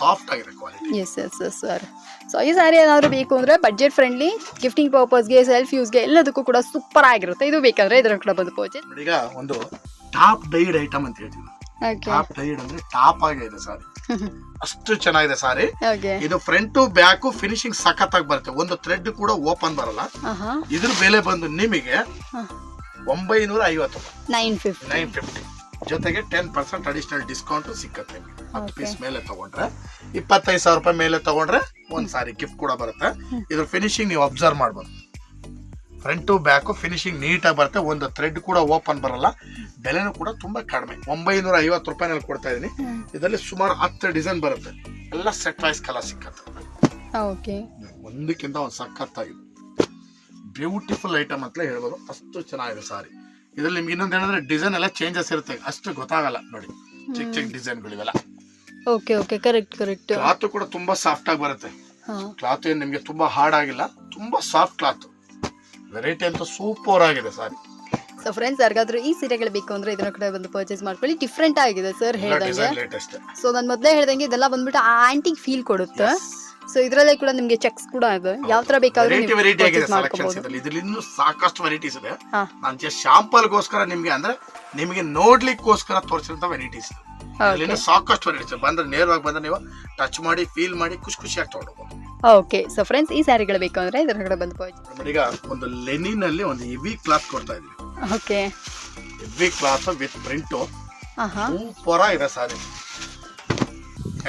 ಸಾಫ್ಟ್ ಆಗಿದೆ yes yes yes sir so ಈ ಸ್ಯಾರಿ ಏನಾದ್ರು ಬೇಕು ಅಂದ್ರೆ ಬಡ್ಜೆಟ್ ಫ್ರೆಂಡ್ಲಿ ಗಿಫ್ಟಿಂಗ್ ಪರ್ಪಸ್ಗೆ ಸೆಲ್ಫ್ ಯೂಸ್ಗೆ ಎಲ್ಲದಕ್ಕೂ ಕೂಡ ಸೂಪರ್ ಆಗಿರುತ್ತೆ. ಇದು ಬೇಕಂದ್ರೆ ಇದರ ಕೂಡ ಬಂದು ಪರ್ಚೇಸ್ ಈಗ ಒಂದು ಟಾಪ್ ಡೈಡ್ ಐಟಮ್ ಅಂತ ಹೇಳ್ತೀವಿ. ಟಾಪ್ ಡೈಡ್ ಅಂದ್ರೆ ಟಾಪ್ ಆಗಿದೆ ಸಾರಿ. ಅಷ್ಟು ಚೆನ್ನಾಗಿದೆ ಸಾರಿ. ಇದು ಫ್ರಂಟ್ ಬ್ಯಾಕ್ ಫಿನಿಶಿಂಗ್ ಸಖತ್ತಾಗಿ ಬರುತ್ತೆ. ಒಂದು ಥ್ರೆಡ್ ಕೂಡ ಓಪನ್ ಬರಲ್ಲ. ಇದ್ರ ಬೆಲೆ ಬಂದು ನಿಮಗೆ ಒಂಬೈನೂರ ಐವತ್ತು ನೈನ್ ಫಿಫ್ಟಿ. ಜೊತೆಗೆ ಟೆನ್ ಪರ್ಸೆಂಟ್ ಅಡಿಷನಲ್ ಡಿಸ್ಕೌಂಟ್ ಸಿಕ್ಕತ್ತೆ ಹತ್ತು ಪೀಸ್ ಮೇಲೆ ತಗೊಂಡ್ರೆ ಇಪ್ಪತ್ತೈದು ಸಾವಿರ ರೂಪಾಯಿ ಮೇಲೆ ತಗೊಂಡ್ರೆ ಒಂದ್ ಸಾರಿ ಗಿಫ್ಟ್ ಕೂಡ ಬರುತ್ತೆ. ಇದ್ರ ಫಿನಿಶಿಂಗ್ ನೀವು ಅಬ್ಸರ್ವ್ ಮಾಡ್ಬೋದು. ಫ್ರಂಟು ಬ್ಯಾಕು ಫಿನಿಶಿಂಗ್ ನೀಟಾಗಿ ಬರುತ್ತೆ. ಒಂದು ಥ್ರೆಡ್ ಕೂಡ ಓಪನ್ ಬರಲ್ಲ. ಬೆಲೆನೂ ಕೂಡ ತುಂಬ ಕಡಿಮೆ. ಒಂಬೈನೂರ ಐವತ್ತು ರೂಪಾಯಿನಲ್ಲಿ ಕೊಡ್ತಾ ಇದ್ದೀನಿ ಇದರಲ್ಲಿ ಸುಮಾರು ಹತ್ತು ಡಿಸೈನ್ ಬರುತ್ತೆ. ಎಲ್ಲ ಸೆಟ್ ವೈಸ್ ಕಲರ್ ಸಿಕ್ಕತ್ತೆ. ಓಕೆ. ಒಂದಕ್ಕಿಂತ ಒಂದು ಸಖತ್ತಾಗಿದೆ ಬ್ಯೂಟಿಫುಲ್ ಐಟಮ್ ಅಂತಲೇ ಹೇಳ್ಬೋದು. ಅಷ್ಟು ಚೆನ್ನಾಗಿದೆ ಸಾರಿ ಇದರಲ್ಲಿ ನಿಮ್ಗೆ ಇನ್ನೊಂದು ಏನಂದ್ರೆ ಡಿಸೈನ್ ಎಲ್ಲ ಚೇಂಜಸ್ ಇರುತ್ತೆ. ಅಷ್ಟು ಗೊತ್ತಾಗಲ್ಲ ನೋಡಿ. ಚಿಕ್ಕ ಚಿಕ್ಕ ಡಿಸೈನ್ಗಳಿವೆಲ್ಲ okay okay. Correct correct cloth ಕೂಡ ತುಂಬಾ ಸಾಫ್ಟ್ ಆಗಿ ಬರುತ್ತೆ. ಕ್ಲಾತ್ ಏನು ನಿಮಗೆ ತುಂಬಾ ಹಾರ್ಡ್ ಆಗಿಲ್ಲ. ತುಂಬಾ ಸಾಫ್ಟ್ ಕ್ಲಾತ್ ವೆರೈಟಿ ಅಂತ ಸೂಪರ್ ಆಗಿದೆ ಸಾರಿ. ಸೊ ಫ್ರೆಂಡ್ಸ್ ಯಾರಿಗಾದ್ರೂ ಈ ಸೀರೆಗಳು ಬೇಕು ಅಂದ್ರೆ ಇದನ್ನ ಕೂಡ ಬಂದು ಪರ್ಚೇಸ್ ಮಾಡ್ಕೊಳ್ಳಿ. ಡಿಫ್ರೆಂಟ್ ಆಗಿದೆ ಸರ್ ಹೇಳಿದಂಗೆ. ಲೇಟೆಸ್ಟ್ ಸೊ ನಾನು ಮೊದಲೇ ಹೇಳ್ದಂಗೆ ಇದೆಲ್ಲ ಬಂದ್ಬಿಟ್ಟು ಆಂಟಿಕ್ ಫೀಲ್ ಕೊಡುತ್ತೆ. ಸೊ ಇದರಲ್ಲೇ ಕೂಡ ನಿಮ್ಗೆ ಚೆಕ್ಸ್ ಕೂಡ ಇದೆ ಯಾವ ತರ ಬೇಕಾದ್ರೂ ವೆರೈಟಿ ವೆರೈಟಿ ಆಗಿದೆ ಸೆಲೆಕ್ಷನ್ಸ್ ಇದರಲ್ಲಿ ಇದ್ರಲ್ಲಿ ಇನ್ನೂ ಸಾಕಷ್ಟು ವೆರೈಟೀಸ್ ಇದೆ. ನಾನು ಜಸ್ಟ್ ಶಾಂಪಲ್ಗೋಸ್ಕರ ನಿಮ್ಗೆ ಅಂದ್ರೆ ನಿಮಗೆ ನೋಡ್ಲಿಕ್ಕೋಸ್ಕರ ತೋರಿಸಿದಂತ ವೆರೈಟೀಸ್ ಇಲ್ಲಿನ ಸಾಕಷ್ಟು ವೆರೈಟೀಸ್ ಬಂದ್ರೆ ನೇರವಾಗಿ ಬಂದ್ರೆ ನೀವು ಟಚ್ ಮಾಡಿ ಫೀಲ್ ಮಾಡಿ ಖುಷಿ ಖುಷಿಯಾಗಿ ತಗೊಂಡೋಗ್ಬೋದು ಓಕೆ ಸೊ ಫ್ರೆಂಡ್ಸ್ ಈ ಸ್ಯಾರಿಗಳು ಬೇಕು ಅಂದ್ರೆ ಇದರ ಕಡೆ ಬಂದು ಈಗ ಒಂದು ಲೆನಿನ್ ಅಲ್ಲಿ ಒಂದು ಹೆವಿ ಕ್ಲಾತ್ ಕೊಡ್ತಾ ಇದೀವಿ okay heavy cloth with print ಆಹಾ. ಸೂಪರ್ ಆಗಿದೆ ಸಾರಿ.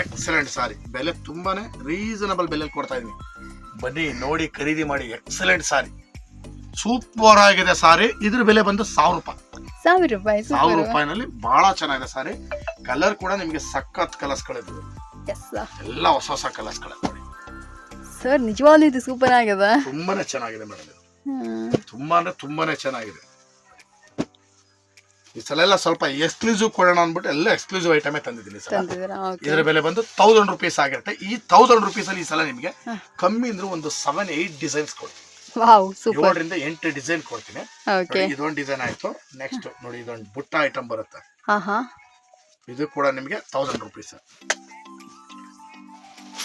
ಎಕ್ಸಲೆಂಟ್ ಸಾರಿ. ಬೆಲೆ ತುಂಬಾನೇ ರೀಸನಬಲ್ ಬೆಲೆ ಕೊಡ್ತಾ ಇದೀವಿ ಬನ್ನಿ ನೋಡಿ ಖರೀದಿ ಮಾಡಿ. ಎಕ್ಸಲೆಂಟ್ ಸಾರಿ. ಸೂಪರ್ ಆಗಿದೆ ಸಾರಿ. ಇದ್ರ ಬೆಲೆ ಬಂದು ಸಾವಿರ ರೂಪಾಯಿ. ಸಾವಿರ ರೂಪಾಯಿ ಸಾವಿರ ರೂಪಾಯಿನಲ್ಲಿ ಬಹಳ ಚೆನ್ನಾಗಿದೆ ಸಾರಿ. ಕಲರ್ ಕೂಡ ನಿಮಗೆ ಸಖತ್ ಕಲರ್ಸ್ಗಳಿದ್ವು. ಎಸ್ ಎಲ್ಲ ಹೊಸ ಹೊಸ ಕಲರ್ಸ್ಗಳು. ಸರ್ ನಿಜವಾಗ್ಲೂ ಇದು ಸೂಪರ್ ಆಗಿದೆ. ತುಂಬಾನೇ ಚೆನ್ನಾಗಿದೆ ಮೇಡಮ್ ಇದು. ತುಂಬಾ ಅಂದ್ರೆ ತುಂಬಾನೇ ಚೆನ್ನಾಗಿದೆ. ಈ ಸಲ ಎಲ್ಲ ಸ್ವಲ್ಪ ಎಕ್ಸ್ಕ್ಲೂಸಿವ್ ಕೊಡೋಣ ಅಂದ್ಬಿಟ್ಟು ಎಲ್ಲ ಎಕ್ಸ್ಕ್ಲೂಸಿವ್ ಐಟಮೇ ತಂದಿದ್ದೀನಿ ಸರ್ ತಂದಿದ್ದೀರಾ? ಓಕೆ ಇದರ ಬೆಲೆ ಬಂದು ತೌಸಂಡ್ ರುಪೀಸ್ ಆಗಿರುತ್ತೆ. ಈ ತೌಸಂಡ್ ರುಪೀಸ್ ಅಲ್ಲಿ ಈ ಸಲ ನಿಮಗೆ ಕಮ್ಮಿ ಅಂದ್ರೆ ಒಂದು ಸೆವೆನ್ ಏಟ್ ಡಿಸೈನ್ಸ್ ಕೊಡ್ತೀನಿ. ವಾವ್ ಸೂಪರ್ ಏಳರಿಂದ ಎಂಟು ಡಿಸೈನ್ ಕೊಡ್ತೀನಿ. ಓಕೆ ನೋಡಿ, ಇದೊಂದು ಡಿಸೈನ್ ಆಯ್ತು. ನೆಕ್ಸ್ಟ್ ನೋಡಿ ಇದೊಂದು ಬುಟ್ಟ ಐಟಮ್ ಬರುತ್ತೆ. ಹಾ ಹಾ ಇದು ಕೂಡ ನಿಮಗೆ ತೌಸಂಡ್ ರುಪೀಸ್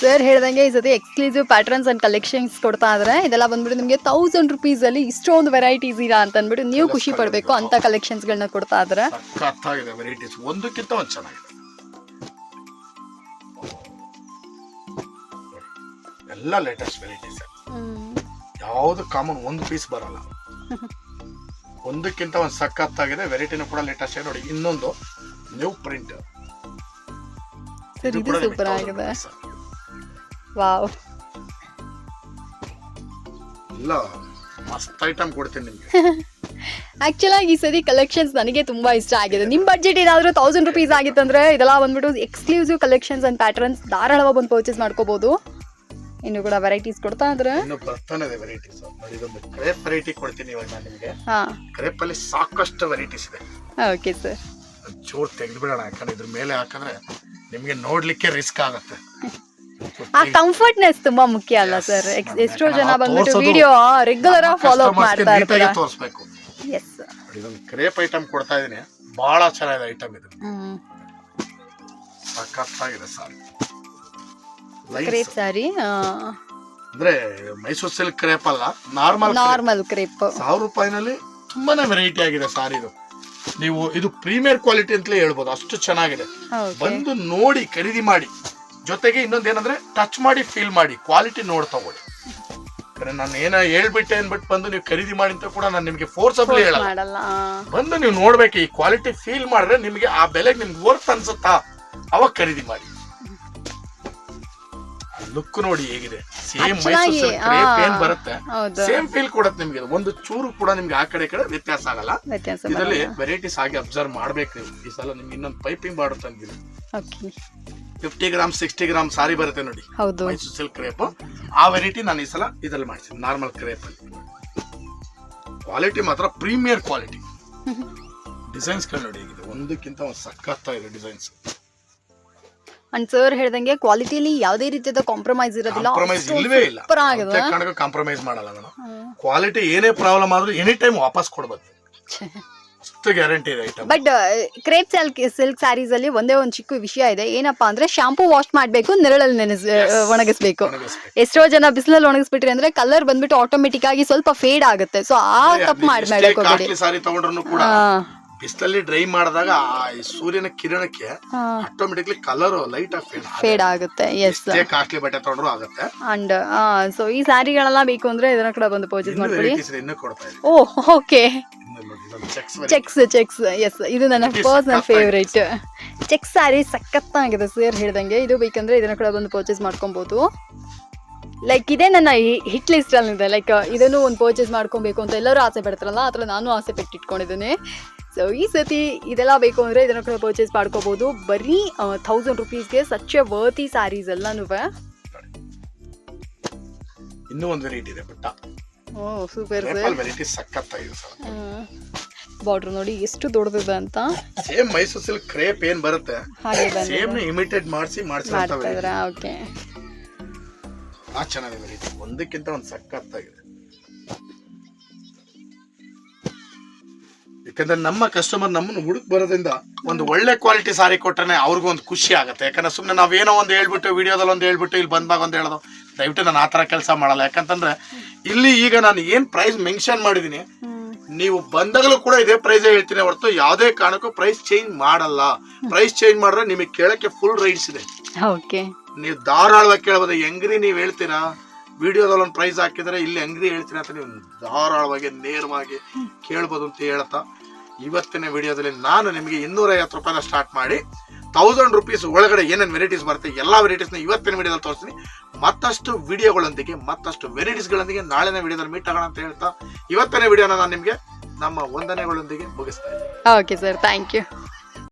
ಸರ್ ಹೇಳ್ದಂಗೆ ಈ ಸತಿ ಎಕ್ಸ್ಕ್ಲೂಸಿವ್ ಪ್ಯಾಟರ್ನ್ಸ್ ಅಂಡ್ ಕಲೆಕ್ಷನ್ಸ್ ಕೊಡ್ತಾ ಇದ್ರೆ. ಇದೆಲ್ಲ ಬಂದ್ಬಿಟ್ಟು ನಿಮಗೆ ತೌಸಂಡ್ ರುಪೀಸ್ ಅಲ್ಲಿ ಇಷ್ಟೊಂದು ವೆರೈಟೀಸ್ ಇರ ಅಂತ ಅಂದ್ಬಿಟ್ಟು ನೀವು ಖುಷಿ ಪಡಬೇಕು ಅಂತ ಕಲೆಕ್ಷನ್ಸ್ ಗಳನ್ನ ಕೊಡ್ತಾ ಇದ್ರೆ. ಸಖತ್ತಾಗಿದೆ ವೆರೈಟೀಸ್ ಒಂದಕ್ಕಿಂತ ಒಂದು ಚೆನ್ನಾಗಿದೆ. ಎಲ್ಲ ಲೇಟೆಸ್ಟ್ ವೆರೈಟೀಸ್ ಯಾವುದು ಕಾಮನ್ ಒಂದು ಪೀಸ್ ಬರಲ್ಲ. ಒಂದಕ್ಕಿಂತ ಒಂದು ಸಖತ್ತಾಗಿದೆ ವೆರೈಟಿನೂ ಕೂಡ ಲೇಟೆಸ್ಟ್ ನೋಡಿ ಇನ್ನೊಂದು ನ್ಯೂ ಪ್ರಿಂಟ್ ಸರ್ ಇದು ಸೂಪರ್ ಆಗಿದೆ. ವಾವ್. ಇಲ್ಲ ಮಸ್ತ್ ಐಟಮ್ ಕೊಡ್ತೀನಿ ನಿಮಗೆ. ಆಕ್ಚುಲ್ ಆಗಿ ಈ ಸರಿ ಕಲೆಕ್ಷನ್ಸ್ ನನಗೆ ತುಂಬಾ ಇಷ್ಟ ಆಗಿದೆ. ನಿಮ್ಮ ಬಜೆಟ್ ಏನಾದರೂ ತೌಸಂಡ್ ರುಪೀಸ್ ಆಗಿತ್ತಂದ್ರೆ ಇದೆಲ್ಲ ಬಂದ್ಬಿಟ್ಟು ಎಕ್ಸ್ಕ್ಲೂಸಿವ್ ಕಲೆಕ್ಷನ್ಸ್ ಅಂಡ್ ಪ್ಯಾಟರ್ನ್ಸ್ ಧಾರಾಳವಾಗಿ ಬಂದು ಪರ್ಚೇಸ್ ಮಾಡ್ಕೋಬಹುದು ಇನ್ನು ಕೂಡ ವೆರೈಟೀಸ್ ಕೊಡ್ತಾ ಇದ್ರೆ? ಇನ್ನು ಬರ್ತಾನೆ ಇದೆ ವೆರೈಟೀಸ್ ನೋಡಿ ಇದೊಂದು ಕ್ರೇಪ್ ವೆರೈಟಿ ಕೊಡ್ತೀನಿ ಇವಾಗ ನಾನು ನಿಮಗೆ. ಹಾ. ಕ್ರೇಪ್ ಅಲ್ಲಿ ಸಾಕಷ್ಟು ವೆರೈಟೀಸ್ ಇದೆ. ಓಕೆ ಸರ್ ಚೂರ್ ತೆಗೆದು ಬಿಡೋಣ ಯಾಕಂದ್ರೆ ಇದ್ರ ಮೇಲೆ ಹಾಕಂದ್ರೆ ನಿಮಗೆ ನೋಡ್ಲಿಕ್ಕೆ ರಿಸ್ಕ್ ಆಗುತ್ತೆ. ಆ ಕಂಫರ್ಟ್ನೆಸ್ ತುಂಬಾ ಮುಖ್ಯ ಅಲ್ಲ ಸರ್. ಎಷ್ಟೋ ಜನ ಬಂದ್ಬಿಟ್ಟು ವಿಡಿಯೋ ರೆಗ್ಯುಲರ್ ಆಗಿ ಫಾಲೋ ಅಪ್ ಮಾಡ್ತಾ ಇರ್ತಾರೆ. ತೋರಿಸ್ಬೇಕು. ಎಸ್ ಇದೊಂದು ಕ್ರೇಪ್ ಐಟಮ್ ಕೊಡ್ತಾ ಇದೀನಿ. ಬಹಳ ಚೆನ್ನಾಗಿದೆ ಐಟಮ್ ಇದು. ಸಖತ್ತಾಗಿದೆ ಸಾರಿ ಕ್ರೇಪ್ ಸಾರಿ ಅಂದ್ರೆ ಮೈಸೂರು ಸಿಲ್ಕ್ ಕ್ರೇಪ್ ಅಲ್ಲ ನಾರ್ಮಲ್ ನಾರ್ಮಲ್ ಕ್ರೇಪ್ ಸಾವಿರ ರೂಪಾಯಿನಲ್ಲಿ ತುಂಬಾನೇ ವೆರೈಟಿ ಆಗಿದೆ ಸಾರಿದು ನೀವು ಇದು ಪ್ರೀಮಿಯರ್ ಕ್ವಾಲಿಟಿ ಅಂತಲೇ ಹೇಳ್ಬೋದು ಅಷ್ಟು ಚೆನ್ನಾಗಿದೆ. ಬಂದು ನೋಡಿ ಖರೀದಿ ಮಾಡಿ. ಜೊತೆಗೆ ಇನ್ನೊಂದೇನಂದ್ರೆ ಟಚ್ ಮಾಡಿ ಫೀಲ್ ಮಾಡಿ ಕ್ವಾಲಿಟಿ ನೋಡಿ ತಗೊಳ್ಳಿ. ನಾನು ಏನ ಹೇಳ್ಬಿಟ್ಟೆ ಅನ್ಬಿಟ್ಟು ಬಂದು ನೀವು ಖರೀದಿ ಮಾಡಿ ಅಂತ ಕೂಡ ನಾನು ನಿಮಗೆ ಫೋರ್ಸಬ್ಲಿ ಹೇಳಲ್ಲ. ಬಂದು ನೀವು ನೋಡ್ಬೇಕು ಈ ಕ್ವಾಲಿಟಿ ಫೀಲ್ ಮಾಡಿದ್ರೆ ನಿಮಗೆ ಆ ಬೆಲೆಗೆ ನಿಮ್ಗೆ ವರ್ತ್ ಅನ್ಸುತ್ತಾ? ಅವಾಗ ಖರೀದಿ ಮಾಡಿ. ಲುಕ್ ನೋಡಿ ಹೇಗಿದೆ. ಸೇಮ್. ಏನ್ ಬರುತ್ತೆ? ಸೇಮ್ ಫೀಲ್ ಕೊಡತ್ತೆ ನಿಮ್ಗೆ. ಒಂದು ಚೂರು ಕೂಡ ನಿಮ್ಗೆ ಆ ಕಡೆ ಕಡೆ ವ್ಯತ್ಯಾಸ ಆಗಲ್ಲ. ಇದರಲ್ಲಿ ವೆರೈಟೀಸ್ ಆಗಿ ಅಬ್ಸರ್ವ್ ಮಾಡ್ಬೇಕು ನೀವು. ಈ ಸಲ ನಿಮ್ಗೆ ಇನ್ನೊಂದು piping border okay fifty gram sixty gram sari ಬರುತ್ತೆ ನೋಡಿ. ಹೌದು. ಮೈಸೂರು ಸಿಲ್ಕ್ ಕ್ರೇಪ್ ಆ ವೆರೈಟಿ ನಾನು ಈ ಸಲ ಇದ್ರಲ್ಲಿ ಮಾಡ್ತೀನಿ. ನಾರ್ಮಲ್ ಕ್ರೇಪ್ ಅಲ್ಲಿ. ಕ್ವಾಲಿಟಿ ಮಾತ್ರ ಪ್ರೀಮಿಯರ್ ಕ್ವಾಲಿಟಿ ಡಿಸೈನ್ಸ್ ಕಣ್ಣು ನೋಡಿ ಹೇಗಿದೆ ಒಂದಕ್ಕಿಂತ ಒಂದು ಸಖತ್ತಾಗಿದೆ ಡಿಸೈನ್ಸ್ ಅಂಡ್ ಸರ್ ಹೇಳ್ದಂಗೆ ಕ್ವಾಲಿಟಿಲಿ ಯಾವುದೇ ರೀತಿಯಾದ ಕಾಂಪ್ರಮೈಸ್ ಇರೋದಿಲ್ಲ. ಕಾಂಪ್ರಮೈಸ್ ಇಲ್ವೇ ಇಲ್ಲ. ಸೂಪರ್ ಆಗಿದೆ ಕಣಕ್ಕೆ ಕಾಂಪ್ರಮೈಸ್ ಮಾಡಲ್ಲ ನಾನು ಕ್ವಾಲಿಟಿ ಏನೇ ಪ್ರಾಬ್ಲಮ್ ಆದ್ರೂ ಎನಿ ಟೈಮ್ ವಾಪಸ್ ಕೊಡ್ಬೇಕು ಅಷ್ಟು ಗ್ಯಾರಂಟಿ ಇದೆ item but crepe silk silk saris ಅಲ್ಲಿ ಒಂದೇ ಒಂದು ಚಿಕ್ಕ ವಿಷಯ ಇದೆ. ಏನಪ್ಪಾ ಅಂದ್ರೆ ಶಾಂಪೂ ವಾಶ್ ಮಾಡಬೇಕು ನೆರಳಲ್ಲಿ ನೆನೆಸ್ ಒಣಗಿಸ್ಬೇಕು. ಎಷ್ಟೋ ಜನ ಬಿಸಿಲಲ್ಲಿ ಒಣಗಿಸ್ಬಿಟ್ರಿ ಅಂದ್ರೆ ಕಲರ್ ಬಂದ್ಬಿಟ್ಟು ಆಟೋಮೆಟಿಕ್ ಆಗಿ ಸ್ವಲ್ಪ ಫೇಡ್ ಆಗುತ್ತೆ. ಸೊ ಆ ತಪ್ಪು ಹೋಗ್ಬೇಡಿ ಸಾರಿ ತಗೊಂಡ್ರು ಕೂಡ ಬಿಸಿಲಲ್ಲಿ ಡ್ರೈ ಮಾಡಿದಾಗ ಆ ಸೂರ್ಯನ ಕಿರಣಕ್ಕೆ ಆಟೋಮೆಟಿಕ್ಲಿ ಕಲರ್ ಲೈಟ್ ಆಗಿ ಫೇಡ್ ಆಗುತ್ತೆ. ಎಸ್ ಕಾಸ್ಟ್ಲಿ ಬಟ್ಟೆ ತೊಗೊಂಡ್ರು ಆಗುತ್ತೆ. ಅಂಡ್ ಸೊ ಈ ಸ್ಯಾರಿಗಳೆಲ್ಲ ಬೇಕು ಅಂದ್ರೆ ಇದನ್ನ ಕೂಡ ಬಂದು ಪರ್ಚೇಸ್ ಮಾಡ್ಕೊಳ್ಳಿ. ವೆರೈಟೀಸ್ ಇನ್ನೂ ಕೊಡ್ತಾ ಇದೆ. Oh okay. Checks checks yes ಇದು ನನ್ನ ಪರ್ಸನಲ್. ಫೇವ್ರೇಟ್ ಚೆಕ್ ಸ್ಯಾರಿ ಸಖತ್ತಾಗಿದೆ ಸರ್ ಹೇಳ್ದಂಗೆ. ಇದು ಬೇಕಂದ್ರೆ ಇದನ್ನ ಕೂಡ ಬಂದು ಪರ್ಚೇಸ್ ಮಾಡ್ಕೊಬೋದು. ಲೈಕ್ ಇದೇ ನನ್ನ ಹಿಟ್ ಲಿಸ್ಟ್ ಅಲ್ಲಿ ಇದೆ ಲೈಕ್ ಇದನ್ನು ಒಂದು ಪರ್ಚೇಸ್ ಮಾಡ್ಕೊಬೇಕು ಅಂತ ಎಲ್ಲರೂ ಆಸೆ ಪಡ್ತಾರಲ್ಲ ಆ ಥರ ನಾನು ಆಸೆ ಪಟ್ಟಿಟ್ಕೊಂಡಿದ್ದೀನಿ. ಸೊ ಈ ಸತಿ ಇದೆಲ್ಲ ಬೇಕು ಅಂದರೆ ಇದನ್ನು ಕೂಡ ಪರ್ಚೇಸ್ ಮಾಡ್ಕೋಬೋದು. ಬರೀ ಥೌಸಂಡ್ ರುಪೀಸ್ಗೆ ಸಚ್ಚೆ ವರ್ತಿ ಸ್ಯಾರೀಸ್ ಎಲ್ಲನೂ ಇನ್ನೂ ಒಂದು ವೆರೈಟಿ ಇದೆ ಬಟ್ಟ ಓ ಸೂಪರ್ ಸರ್ ವೆರೈಟಿ ಸಖತ್ತಾಗಿದೆ ಸರ್ ಬಾರ್ಡರ್ ನೋಡಿ ಎಷ್ಟು ದೊಡ್ಡದಿದೆ ಅಂತ. ಸೇಮ್ ಮೈಸೂರು ಸಿಲ್ಕ್ ಕ್ರೇಪ್ ಏನ್ ಬರುತ್ತೆ? ಹಾಗೆ ಸೇಮ್ ಇಮಿಟೇಟ್ ಮಾಡಿಸಿ ಮಾಡಿಸಿರೋ ಮಾಡ್ತಾ ಓಕೆ ಆ ಚೆನ್ನಾಗಿದೆ ವೆರೈಟಿ ಒಂದಕ್ಕಿಂತ ಒಂದು ಸಖತ್ತಾಗಿದೆ. ಯಾಕಂದ್ರೆ ನಮ್ಮ ಕಸ್ಟಮರ್ ನಮ್ಮನ್ನು ಹುಡುಕ್ ಬರೋದ್ರಿಂದ ಒಂದು ಒಳ್ಳೆ ಕ್ವಾಲಿಟಿ ಸಾರಿ ಕೊಟ್ರೆ ಅವ್ರಿಗೂ ಒಂದು ಖುಷಿ ಆಗುತ್ತೆ. ಯಾಕಂದ್ರೆ ಸುಮ್ಮನೆ ನಾವೇನೋ ಒಂದು ಹೇಳ್ಬಿಟ್ಟು ವಿಡಿಯೋದಲ್ಲಿ ಒಂದು ಹೇಳ್ಬಿಟ್ಟು ಇಲ್ಲಿ ಬಂದಾಗ ಒಂದು ಹೇಳೋದು ದಯವಿಟ್ಟು ನಾನು ಆ ಥರ ಕೆಲಸ ಮಾಡಲ್ಲ. ಯಾಕಂತಂದ್ರೆ ಇಲ್ಲಿ ಈಗ ನಾನು ಏನು ಪ್ರೈಸ್ ಮೆನ್ಷನ್ ಮಾಡಿದ್ದೀನಿ ನೀವು ಬಂದಾಗಲೂ ಕೂಡ ಇದೇ ಪ್ರೈಸ್ ಹೇಳ್ತೀನಿ ಹೊರತು ಯಾವುದೇ ಕಾರಣಕ್ಕೂ ಪ್ರೈಸ್ ಚೇಂಜ್ ಮಾಡಲ್ಲ. ಪ್ರೈಸ್ ಚೇಂಜ್ ಮಾಡಿದ್ರೆ ನಿಮಗೆ ಕೇಳಕ್ಕೆ ಫುಲ್ ರೈಟ್ಸ್ ಇದೆ. ನೀವು ಧಾರಾಳವಾಗಿ ಕೇಳಬಹುದು ಹೆಂಗ್ರಿ ನೀವು ಹೇಳ್ತೀರಾ? ವಿಡಿಯೋದಲ್ಲಿ ಒಂದು ಪ್ರೈಸ್ ಹಾಕಿದ್ರೆ ಇಲ್ಲಿ ಹೆಂಗ್ರಿ ಹೇಳ್ತೀನಿ ಅಂತ ನೀವು ಧಾರಾಳವಾಗಿ ನೇರವಾಗಿ ಕೇಳ್ಬೋದು ಅಂತ ಹೇಳ್ತಾ ಇವತ್ತಿನ ವಿಡಿಯೋದಲ್ಲಿ ನಾನು ನಿಮಗೆ ಇನ್ನೂರ ಐವತ್ತು ರೂಪಾಯಿನ ಸ್ಟಾರ್ಟ್ ಮಾಡಿ ತೌಸಂಡ್ ರುಪೀಸ್ ಒಳಗಡೆ ಏನೇನು ವೆರೈಟೀಸ್ ಬರುತ್ತೆ, ಎಲ್ಲ ವೆರೈಟೀಸ್ನ ಇವತ್ತಿನ ವಿಡಿಯೋದಲ್ಲಿ ತೋರಿಸ್ತೀನಿ. ಮತ್ತಷ್ಟು ವಿಡಿಯೋಗಳೊಂದಿಗೆ, ಮತ್ತಷ್ಟು ವೆರೈಟೀಸ್ಗಳೊಂದಿಗೆ ನಾಳೆನ ವಿಡಿಯೋದಲ್ಲಿ ಮೀಟ್ ಆಗೋಣ ಅಂತ ಹೇಳ್ತಾ, ಇವತ್ತಿನ ವಿಡಿಯೋನ ನಾನು ನಿಮಗೆ ನಮ್ಮ ವಂದನೆಗಳೊಂದಿಗೆ ಮುಗಿಸ್ತಾ ಇದ್ದೀನಿ. Okay sir thank you